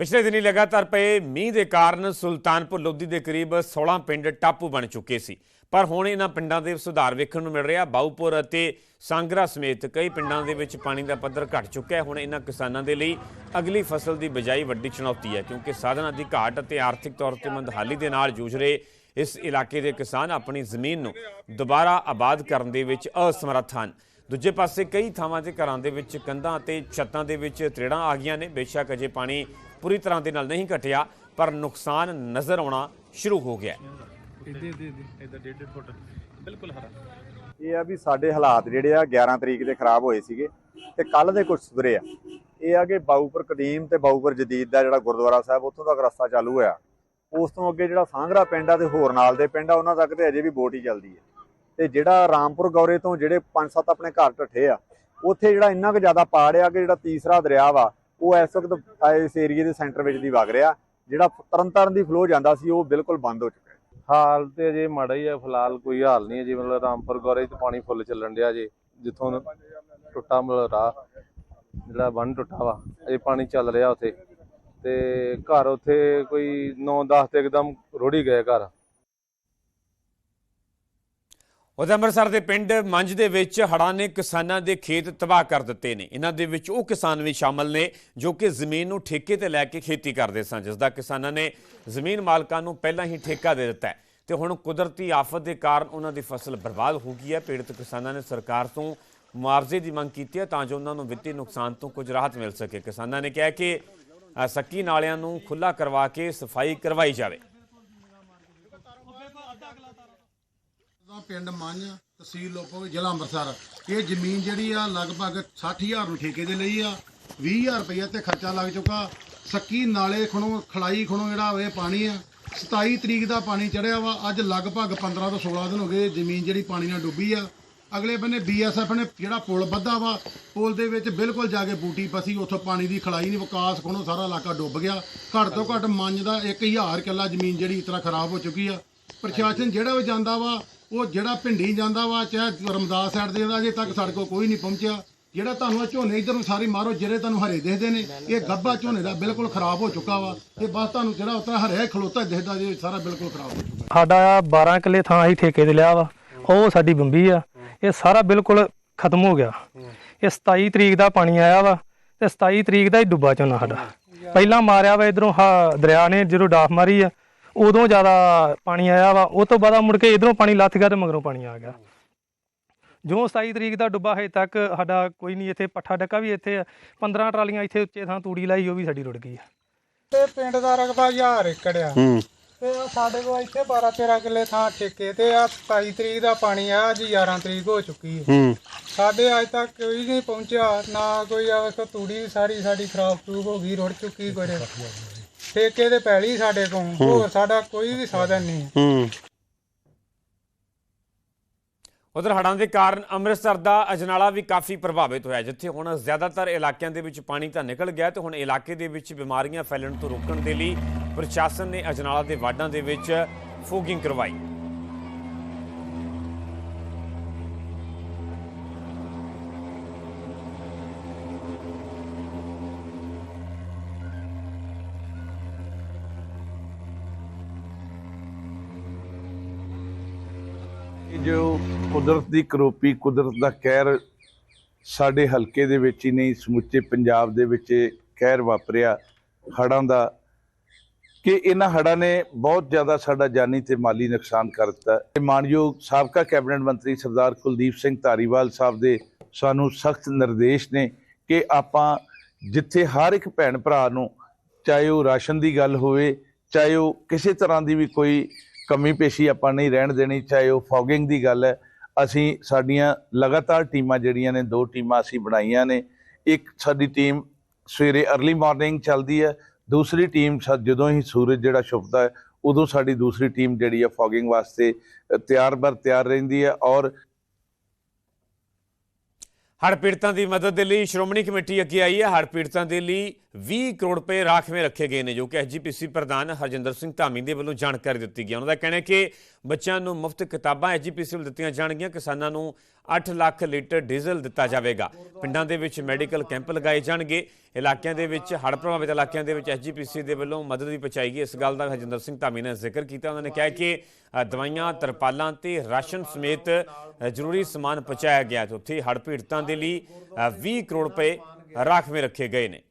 ਪਿਛਲੇ ਦਿਨੀ ਲਗਾਤਾਰ ਪਏ ਮੀਂਹ ਦੇ ਕਾਰਨ ਸੁਲਤਾਨਪੁਰ ਲੋਧੀ ਦੇ ਕਰੀਬ 16 ਪਿੰਡ ਟਾਪੂ ਬਣ ਚੁੱਕੇ ਸੀ। ਪਰ ਹੁਣ ਇਹਨਾਂ ਪਿੰਡਾਂ ਦੇ ਸੁਧਾਰ ਵੇਖਣ ਨੂੰ ਮਿਲ ਰਿਹਾ। ਬਾਊਪੁਰ ਅਤੇ ਸਾਂਗਰਾ ਸਮੇਤ ਕਈ ਪਿੰਡਾਂ ਦੇ ਵਿੱਚ ਪਾਣੀ ਦਾ ਪੱਧਰ ਘਟ ਚੁੱਕਾ ਹੈ। ਹੁਣ ਇਹਨਾਂ ਕਿਸਾਨਾਂ ਦੇ ਲਈ ਅਗਲੀ ਫਸਲ ਦੀ ਬਿਜਾਈ ਵੱਡੀ ਚੁਣੌਤੀ ਹੈ, ਕਿਉਂਕਿ ਸਾਧਨਾਂ ਦੀ ਘਾਟ ਅਤੇ ਆਰਥਿਕ ਤੌਰ ਤੇ ਮੰਦਹਾਲੀ ਦੇ ਨਾਲ ਜੂਝ ਰਹੇ ਇਸ ਇਲਾਕੇ ਦੇ ਕਿਸਾਨ ਆਪਣੀ ਜ਼ਮੀਨ ਨੂੰ ਦੁਬਾਰਾ ਆਬਾਦ ਕਰਨ ਦੇ ਵਿੱਚ ਅਸਮਰੱਥ ਹਨ। ਦੂਜੇ ਪਾਸੇ ਕਈ ਥਾਵਾਂ ਤੇ ਘਰਾਂ ਦੇ ਵਿੱਚ ਕੰਧਾਂ ਅਤੇ ਛੱਤਾਂ ਦੇ ਵਿੱਚ ਤਰੇੜਾਂ ਆ ਗਈਆਂ ਨੇ। ਬੇਸ਼ੱਕ ਅਜੇ ਪਾਣੀ ਪੂਰੀ ਤਰ੍ਹਾਂ ਦੇ ਨਾਲ ਨਹੀਂ ਘਟਿਆ ਪਰ ਨੁਕਸਾਨ ਨਜ਼ਰ ਆਉਣਾ ਸ਼ੁਰੂ ਹੋ ਗਿਆ ਹੈ। ਦੇ ਦੇ ਦੇ ਇਧਰ 1.5 ਫੁੱਟ। ਬਿਲਕੁਲ ਹਰਾ। ਇਹ ਆ ਵੀ ਸਾਡੇ ਹਾਲਾਤ ਜਿਹੜੇ ਆ 11 ਤਰੀਕ ਦੇ ਖਰਾਬ ਹੋਏ ਸੀਗੇ ਤੇ ਕੱਲ ਦੇ ਕੁਝ ਸੁਧਰੇ ਆ। ਇਹ ਆ ਕਿ ਬਾਊਪੁਰ ਕਦੀਮ ਤੇ ਬਾਊਪੁਰ ਜਦੀਦ ਦਾ ਜਿਹੜਾ ਗੁਰਦੁਆਰਾ ਸਾਹਿਬ ਉੱਥੋਂ ਤੱਕ ਰਸਤਾ ਚਾਲੂ ਹੋਇਆ। ਉਸ ਤੋਂ ਅੱਗੇ ਜਿਹੜਾ ਸਾਂਗਰਾ ਪਿੰਡ ਆ ਤੇ ਹੋਰ ਨਾਲ ਦੇ ਪਿੰਡ ਆ ਉਹਨਾਂ ਤੱਕ ਤੇ ਅਜੇ ਵੀ ਬੋਟ ਹੀ ਚੱਲਦੀ ਹੈ। ਤੇ ਜਿਹੜਾ ਰਾਮਪੁਰ ਗੌਰੇ ਤੋਂ ਜਿਹੜੇ 5-7 ਆਪਣੇ ਘਰ ਢੱਠੇ ਆ, ਉੱਥੇ ਜਿਹੜਾ ਇੰਨਾ ਕੁ ਜ਼ਿਆਦਾ ਪਾੜ ਆ ਕਿ ਜਿਹੜਾ ਤੀਸਰਾ ਦਰਿਆ ਵਾ, ਉਹ ਇਸ ਵਕਤ ਇਸ ਏਰੀਏ ਦੇ ਸੈਂਟਰ ਵਿੱਚ ਦੀ ਵਗ ਰਿਹਾ, ਜਿਹੜਾ ਤਰਨਤਾਰਨ ਦੀ ਫਲੋ ਜਾਂਦਾ ਸੀ, ਉਹ ਬਿਲਕੁਲ ਬੰਦ ਹੋ ਚੁੱਕਾ ਹੈ। ਹਾਲ ਤੇ ਅਜੇ ਮਾੜਾ ਹੀ ਆ, ਫਿਲਹਾਲ ਕੋਈ ਹਾਲ ਨਹੀਂ ਹੈ ਜੀ ਮਤਲਬ ਰਾਮਪੁਰ ਗੌਰੇ ਚ ਪਾਣੀ ਫੁੱਲ ਚੱਲਣ ਡਿਆ ਜੀ, ਜਿੱਥੋਂ ਟੁੱਟਾ ਮਤਲਬ ਰਾਹ ਜਿਹੜਾ ਬੰਨ ਟੁੱਟਾ ਵਾ, ਅਜੇ ਪਾਣੀ ਚੱਲ ਰਿਹਾ ਉੱਥੇ, ਤੇ ਘਰ ਉੱਥੇ ਕੋਈ 9-10 ਤੇ ਇੱਕਦਮ ਰੋੜੀ ਗਏ ਘਰ। ਉਧਰ ਅੰਮ੍ਰਿਤਸਰ ਦੇ ਪਿੰਡ ਮੰਜ ਦੇ ਵਿੱਚ ਹੜ੍ਹਾਂ ਨੇ ਕਿਸਾਨਾਂ ਦੇ ਖੇਤ ਤਬਾਹ ਕਰ ਦਿੱਤੇ ਨੇ। ਇਹਨਾਂ ਦੇ ਵਿੱਚ ਉਹ ਕਿਸਾਨ ਵੀ ਸ਼ਾਮਲ ਨੇ ਜੋ ਕਿ ਜ਼ਮੀਨ ਨੂੰ ਠੇਕੇ ਤੇ ਲੈ ਕੇ ਖੇਤੀ ਕਰਦੇ ਸਨ ਜਿਸ ਦਾ ਕਿਸਾਨਾਂ ਨੇ ਜ਼ਮੀਨ ਮਾਲਕਾਂ ਨੂੰ ਪਹਿਲਾਂ ਹੀ ਠੇਕਾ ਦੇ ਦਿੱਤਾ ਹੈ। ਤੇ ਹੁਣ ਕੁਦਰਤੀ ਆਫਤ ਦੇ ਕਾਰਨ ਉਹਨਾਂ ਦੀ ਫਸਲ ਬਰਬਾਦ ਹੋ ਗਈ ਹੈ। ਪੀੜਤ ਕਿਸਾਨਾਂ ਨੇ ਸਰਕਾਰ ਤੋਂ ਮੁਆਵਜ਼ੇ ਦੀ ਮੰਗ ਕੀਤੀ ਹੈ ਤਾਂ ਜੋ ਉਹਨਾਂ ਨੂੰ ਵਿੱਤੀ ਨੁਕਸਾਨ ਤੋਂ ਕੁਝ ਰਾਹਤ ਮਿਲ ਸਕੇ। ਕਿਸਾਨਾਂ ਨੇ ਕਿਹਾ ਕਿ ਅ, ਸੱਕੀ ਨਾਲਿਆਂ ਨੂੰ ਖੁੱਲਾ ਕਰਵਾ ਕੇ ਸਫ਼ਾਈ ਕਰਵਾਈ ਜਾਵੇ। ਦਾ ਪਿੰਡ ਮੰਝ ਤਹਿਸੀਲ ਲੋਪੋ, ਜ਼ਿਲ੍ਹਾ ਅੰਮ੍ਰਿਤਸਰ। ਇਹ ਜ਼ਮੀਨ ਜਿਹੜੀ ਆ, ਲਗਭਗ 60000 ਨੂੰ ਠੇਕੇ ਦੇ ਲਈ ਆ। 20000 ਰੁਪਏ ਤੇ ਖਰਚਾ ਲੱਗ ਚੁੱਕਾ। ਸੱਕੀ ਨਾਲੇ ਖਣੋ, ਖਲਾਈ ਖਣੋ ਜਿਹੜਾ ਇਹ ਪਾਣੀ ਆ। 27 ਤਰੀਕ ਦਾ ਪਾਣੀ ਚੜਿਆ ਵਾ। ਅੱਜ ਲਗਭਗ 15 ਤੋਂ 16 ਦਿਨ ਹੋ ਗਏ ਜ਼ਮੀਨ ਜਿਹੜੀ ਪਾਣੀ ਨਾਲ ਡੁੱਬੀ ਆ। ਅਗਲੇ ਬੰਨੇ ਬੀਐਸਐਫ ਨੇ ਜਿਹੜਾ ਪੁਲ ਬੱਧਾ ਵਾ, ਪੁਲ ਦੇ ਵਿੱਚ ਬਿਲਕੁਲ ਜਾ ਕੇ ਬੂਟੀ ਫਸੀ। ਉੱਥੋਂ ਪਾਣੀ ਦੀ ਖਲਾਈ ਨਹੀਂ, ਵਿਕਾਸ ਖਣੋ, ਸਾਰਾ ਇਲਾਕਾ ਡੁੱਬ ਗਿਆ। ਘੱਟ ਤੋਂ ਘੱਟ ਮੰਜ ਦਾ 1000 ਕਿੱਲਾ ਜ਼ਮੀਨ ਜਿਹੜੀ ਇਸ ਤਰ੍ਹਾਂ ਖਰਾਬ ਹੋ ਚੁੱਕੀ ਆ। ਪ੍ਰਸ਼ਾਸਨ ਜਿਹੜਾ ਵੀ ਜਾਂਦਾ ਵਾ ਉਹ ਜਿਹੜਾ ਭਿੰਡੀ ਜਾਂਦਾ ਵਾ ਚਾਹੇ ਰਮਦਾਸ ਸਾਈਡ ਦੇ ਜਾਂਦਾ ਅਜੇ ਤੱਕ ਸਾਡੇ ਕੋਲ ਕੋਈ ਨਹੀਂ ਪਹੁੰਚਿਆ। ਜਿਹੜਾ ਤੁਹਾਨੂੰ ਝੋਨੇ ਇਧਰ ਨੂੰ ਸਾਰੀ ਮਾਰੋ ਜਿਹੜੇ ਤੁਹਾਨੂੰ ਹਰੇ ਦਿਖਦੇ ਨੇ ਇਹ ਗੱਬਾ ਝੋਨੇ ਦਾ ਬਿਲਕੁਲ ਖਰਾਬ ਹੋ ਚੁੱਕਾ ਵਾ ਇਹ ਬਸ ਤੁਹਾਨੂੰ ਜਿਹੜਾ ਉਤਰਾ ਹਰਿਆ ਖਲੋਤਾ ਦਿਖਦਾ ਜੇ ਸਾਰਾ ਬਿਲਕੁਲ ਖਰਾਬ ਹੋ ਚੁੱਕਾ। ਸਾਡਾ 12 ਕਿੱਲੇ ਥਾਂ ਅਸੀਂ ਠੇਕੇ ਤੇ ਲਿਆ ਵਾ ਉਹ ਸਾਡੀ ਬੰਬੀ ਆ। ਇਹ ਸਾਰਾ ਬਿਲਕੁਲ ਖਤਮ ਹੋ ਗਿਆ। ਇਹ 27 ਤਰੀਕ ਦਾ ਪਾਣੀ ਆਇਆ ਵਾ ਤੇ 27 ਤਰੀਕ ਦਾ ਹੀ ਡੁੱਬਾ ਝੋਨਾ ਸਾਡਾ। ਪਹਿਲਾਂ ਮਾਰਿਆ ਵਾ ਇਧਰੋਂ ਦਰਿਆ ਨੇ ਜਦੋਂ ਡਾਫ ਮਾਰੀ ਆ ਉਦੋਂ ਜ਼ਿਆਦਾ ਪਾਣੀ ਆਇਆ ਵਾ ਉਹ ਤੋਂ ਬਾਅਦ ਮੁੜ ਕੇ ਇਧਰੋਂ ਪਾਣੀ ਲੱਥ ਗਿਆ ਤੇ ਮਗਰੋਂ ਪਾਣੀ ਆ ਗਿਆ। ਜੋ 27 ਤਰੀਕ ਦਾ ਡੁੱਬਾ ਹੈ ਤੱਕ ਸਾਡਾ ਕੋਈ ਨਹੀਂ ਇੱਥੇ ਪੱਠਾ ਡੱਕਾ ਵੀ ਇੱਥੇ ਆ 15 ਟਰਾਲੀਆਂ ਇੱਥੇ ਉੱਚੇ ਥਾਂ ਤੂੜੀ ਲਾਈ ਉਹ ਵੀ ਸਾਡੀ ਰੁੜ ਗਈ ਆ। ਤੇ ਪਿੰਡ ਦਾ ਰਕਬਾ 1000 ਏਕੜ ਆ। ਹੂੰ। ਤੇ ਸਾਡੇ ਕੋਲ ਇੱਥੇ 12 13 ਕਿੱਲੇ ਥਾਂ ਠੇਕੇ ਤੇ ਆ 27 ਤਰੀਕ ਦਾ ਪਾਣੀ ਆ ਅੱਜ 11 ਤਰੀਕ ਹੋ ਚੁੱਕੀ ਹੈ ਹੂੰ। ਸਾਡੇ ਅੱਜ ਤੱਕ ਕੋਈ ਨਹੀਂ ਪਹੁੰਚਿਆ ਨਾ ਕੋਈ ਆ ਵੇਖੋ ਤੂੜੀ ਸਾਰੀ ਸਾਡੀ ਖਰਾਬ ਖਰੂਬ ਹੋ ਗਈ ਰੁੜ ਚੁੱਕੀ ਕੁਝ ਠੇਕੇ ਤੇ ਪੈਲੀ ਸਾਡੇ ਕੋਲ ਹੋਰ ਸਾਡਾ ਕੋਈ ਵੀ ਸਾਧਨ ਨਹੀਂ। ਹੈ ਹੂੰ। ਉਧਰ ਹੜ੍ਹਾਂ ਦੇ ਕਾਰਨ ਅੰਮ੍ਰਿਤਸਰ ਦਾ ਅਜਨਾਲਾ ਵੀ ਕਾਫੀ ਪ੍ਰਭਾਵਿਤ ਹੋਇਆ ਜਿੱਥੇ ਹੁਣ ਜ਼ਿਆਦਾਤਰ ਇਲਾਕਿਆਂ ਦੇ ਵਿੱਚ ਪਾਣੀ ਤਾਂ ਨਿਕਲ ਗਿਆ ਤੇ ਹੁਣ ਇਲਾਕੇ ਦੇ ਵਿੱਚ ਬਿਮਾਰੀਆਂ ਫੈਲਣ ਤੋਂ ਰੋਕਣ ਦੇ ਲਈ ਪ੍ਰਸ਼ਾਸਨ ਨੇ ਅਜਨਾਲਾ ਦੇ ਵਾਰਡਾਂ ਦੇ ਵਿੱਚ ਫੋਗਿੰਗ ਕਰਵਾਈ ਇਹ ਜੋ ਕੁਦਰਤ ਦੀ ਕਰੋਪੀ, ਕੁਦਰਤ ਦਾ ਕਹਿਰ ਸਾਡੇ ਹਲਕੇ ਦੇ ਵਿੱਚ ਹੀ ਨਹੀਂ, ਸਮੁੱਚੇ ਪੰਜਾਬ ਦੇ ਵਿੱਚ ਕਹਿਰ ਵਾਪਰਿਆ ਹੜ੍ਹਾਂ ਦਾ ਕਿ ਇਹਨਾਂ ਹੜ੍ਹਾਂ ਨੇ ਬਹੁਤ ਜ਼ਿਆਦਾ ਸਾਡਾ ਜਾਨੀ ਤੇ ਮਾਲੀ ਨੁਕਸਾਨ ਕਰ ਦਿੱਤਾ। ਤੇ ਮਾਨਯੋਗ ਸਾਬਕਾ ਕੈਬਨਿਟ ਮੰਤਰੀ ਸਰਦਾਰ ਕੁਲਦੀਪ ਸਿੰਘ ਧਾਰੀਵਾਲ ਸਾਹਿਬ ਦੇ ਸਾਨੂੰ ਸਖਤ ਨਿਰਦੇਸ਼ ਨੇ ਕਿ ਆਪਾਂ ਜਿੱਥੇ ਹਰ ਇੱਕ ਭੈਣ ਭਰਾ ਨੂੰ ਚਾਹੇ ਉਹ ਰਾਸ਼ਨ ਦੀ ਗੱਲ ਹੋਵੇ, ਚਾਹੇ ਉਹ ਕਿਸੇ ਤਰ੍ਹਾਂ ਦੀ ਵੀ ਕੋਈ ਕਮੀ ਪੇਸ਼ੀ ਆਪਾਂ ਨਹੀਂ ਰਹਿਣ ਦੇਣੀ, ਚਾਹੇ ਉਹ ਫੌਗਿੰਗ ਦੀ ਗੱਲ ਹੈ ਅਸੀਂ ਸਾਡੀਆਂ ਲਗਾਤਾਰ ਟੀਮਾਂ ਜਿਹੜੀਆਂ ਨੇ, ਦੋ ਟੀਮਾਂ ਅਸੀਂ ਬਣਾਈਆਂ ਨੇ। ਇੱਕ ਸਾਡੀ ਟੀਮ ਸਵੇਰੇ अर्ਲੀ ਮਾਰਨਿੰਗ ਚੱਲਦੀ ਹੈ, ਦੂਸਰੀ ਟੀਮ ਜਦੋਂ ਹੀ ਸੂਰਜ ਜਿਹੜਾ ਛੁਪਦਾ ਹੈ, ਉਦੋਂ ਸਾਡੀ ਦੂਸਰੀ ਟੀਮ ਜਿਹੜੀ ਹੈ ਫੌਗਿੰਗ ਵਾਸਤੇ ਤਿਆਰ ਬਰ ਤਿਆਰ ਰਹਿੰਦੀ ਹੈ ਔਰ ਹੜ੍ਹ ਪੀੜਤਾਂ ਦੀ ਮਦਦ ਦੇ ਲਈ ਸ਼੍ਰੋਮਣੀ ਕਮੇਟੀ ਅੱਗੇ ਆਈ ਹੈ। ਹੜ੍ਹ ਪੀੜਤਾਂ ਦੇ ਲਈ 20 ਕਰੋੜ ਰੁਪਏ ਰਾਖਵੇਂ ਰੱਖੇ ਗਏ ਨੇ, ਜੋ ਕਿ ਐਸਜੀਪੀਸੀ ਪ੍ਰਧਾਨ ਹਰਜਿੰਦਰ ਸਿੰਘ ਧਾਮੀ ਦੇ ਵੱਲੋਂ ਜਾਣਕਾਰੀ ਦਿੱਤੀ ਗਈ ਉਹਨਾਂ ਦਾ ਕਹਿਣਾ ਹੈ ਕਿ ਬੱਚਿਆਂ ਨੂੰ ਮੁਫਤ ਕਿਤਾਬਾਂ ਐਸਜੀਪੀਸੀ ਵੱਲ ਦਿੱਤੀਆਂ ਜਾਣਗੀਆਂ। ਕਿਸਾਨਾਂ ਨੂੰ 8 ਲੱਖ ਲੀਟਰ ਡੀਜ਼ਲ ਦਿੱਤਾ ਜਾਵੇਗਾ। ਪਿੰਡਾਂ ਦੇ ਵਿੱਚ ਮੈਡੀਕਲ ਕੈਂਪ ਲਗਾਏ ਜਾਣਗੇ। ਇਲਾਕਿਆਂ ਦੇ ਵਿੱਚ ਹੜ੍ਹ ਪ੍ਰਭਾਵਿਤ ਇਲਾਕਿਆਂ ਦੇ ਵਿੱਚ ਐਸਜੀਪੀਸੀ ਦੇ ਵੱਲੋਂ ਮਦਦ ਵੀ ਪਹੁੰਚਾਈ ਗਈ। ਇਸ ਗੱਲ ਦਾ ਹਰਜਿੰਦਰ ਸਿੰਘ ਧਾਮੀ ਨੇ ਜ਼ਿਕਰ ਕੀਤਾ। ਉਹਨਾਂ ਨੇ ਕਿਹਾ ਕਿ ਦਵਾਈਆਂ ਤਰਪਾਲਾਂ ਤੇ ਰਾਸ਼ਨ ਸਮੇਤ ਜ਼ਰੂਰੀ ਸਮਾਨ ਪਹੁੰਚਾਇਆ ਗਿਆ ਤੇ ਉੱਥੇ ਹੜ੍ਹ ਪੀੜਤਾਂ ਦੇ ਲਈ ਅ, 20 ਕਰੋੜ ਰੁਪਏ ਰਾਖਵੇਂ ਰੱਖੇ ਗਏ ਨੇ।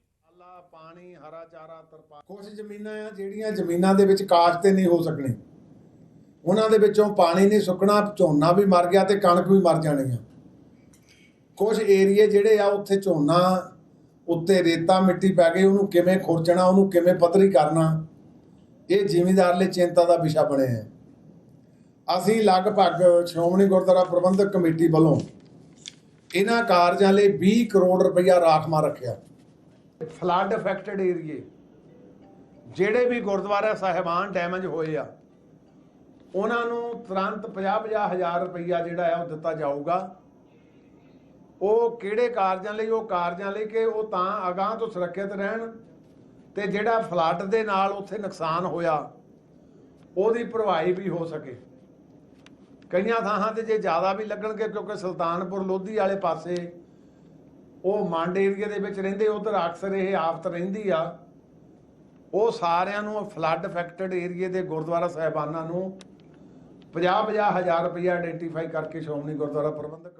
ਪਾਣੀ ਹਰਾ ਚਾਰਾ ਤਰਪਾ ਕੁਝ ਜ਼ਮੀਨਾਂ ਆ ਜਿਹੜੀਆਂ ਜ਼ਮੀਨਾਂ ਦੇ ਵਿੱਚ ਕਾਸ਼ ਨਹੀਂ ਹੋ ਸਕਣੀ ਉਹਨਾਂ ਦੇ ਵਿੱਚੋਂ ਪਾਣੀ ਨਹੀਂ ਸੁੱਕਣਾ, ਝੋਨਾ ਵੀ ਮਰ ਗਿਆ ਤੇ ਕਣਕ ਵੀ ਮਰ ਜਾਣੀ ਆ। ਕੁਝ ਏਰੀਏ ਜਿਹੜੇ ਆ, ਉੱਥੇ ਝੋਨਾ ਉੱਤੇ ਰੇਤਾ ਮਿੱਟੀ ਪੈ ਗਈ, ਉਹਨੂੰ ਕਿਵੇਂ ਖੋਰਚਣਾ, ਉਹਨੂੰ ਕਿਵੇਂ ਪੱਧਰੀ ਕਰਨਾ, ਇਹ ਜ਼ਿਮੀਂਦਾਰ ਲਈ ਚਿੰਤਾ ਦਾ ਵਿਸ਼ਾ ਬਣਿਆ ਹੈ ਅਸੀਂ ਲਗਭਗ ਸ਼੍ਰੋਮਣੀ ਗੁਰਦੁਆਰਾ ਪ੍ਰਬੰਧਕ ਕਮੇਟੀ ਵੱਲੋਂ ਇਹਨਾਂ ਕਾਰਜਾਂ ਲਈ 20 ਕਰੋੜ ਰੁਪਇਆ ਰਾਖਵਾਂ ਰੱਖਿਆ। ਫਲੱਡ ਅਫੈਕਟਡ ਏਰੀਏ, ਜਿਹੜੇ ਵੀ ਗੁਰਦੁਆਰਾ ਸਾਹਿਬਾਨ ਡੈਮੇਜ ਹੋਏ ਆ ਉਹਨਾਂ ਨੂੰ ਤੁਰੰਤ 50-50 ਹਜ਼ਾਰ ਰੁਪਈਆ ਜਿਹੜਾ ਹੈ ਉਹ ਦਿੱਤਾ ਜਾਊਗਾ। ਉਹ ਕਿਹੜੇ ਕਾਰਜਾਂ ਲਈ? ਉਹ ਕਾਰਜਾਂ ਲਈ ਕਿ ਉਹ ਤਾਂ ਅਗਾਹ ਤੋਂ ਸੁਰੱਖਿਅਤ ਰਹਿਣ ਤੇ ਜਿਹੜਾ ਫਲੱਡ ਦੇ ਨਾਲ ਉੱਥੇ ਨੁਕਸਾਨ ਹੋਇਆ, ਉਹਦੀ ਭਰਵਾਈ ਵੀ ਹੋ ਸਕੇ। ਕਈਆਂ ਥਾਂ ਤੇ ਜੇ ਜ਼ਿਆਦਾ ਵੀ ਲੱਗਣਗੇ ਕਿਉਂਕਿ ਸੁਲਤਾਨਪੁਰ ਲੋਧੀ ਵਾਲੇ ਪਾਸੇ ਉਹ ਮੰਡ ਏਰੀਆ ਦੇ ਵਿੱਚ ਰਹਿੰਦੇ, ਉਧਰ ਅਕਸਰ ਇਹ ਆਫਤ ਰਹਿੰਦੀ ਆ। ਉਹ ਸਾਰਿਆਂ ਨੂੰ ਫਲੱਡ ਅਫੈਕਟਡ ਏਰੀਏ ਦੇ ਗੁਰਦੁਆਰਾ ਸਾਹਿਬਾਨਾਂ ਨੂੰ 50-50 ਹਜ਼ਾਰ ਰੁਪਇਆ ਆਇਡੈਂਟੀਫਾਈ ਕਰਕੇ ਸ਼੍ਰੋਮਣੀ ਗੁਰਦੁਆਰਾ ਪ੍ਰਬੰਧਕ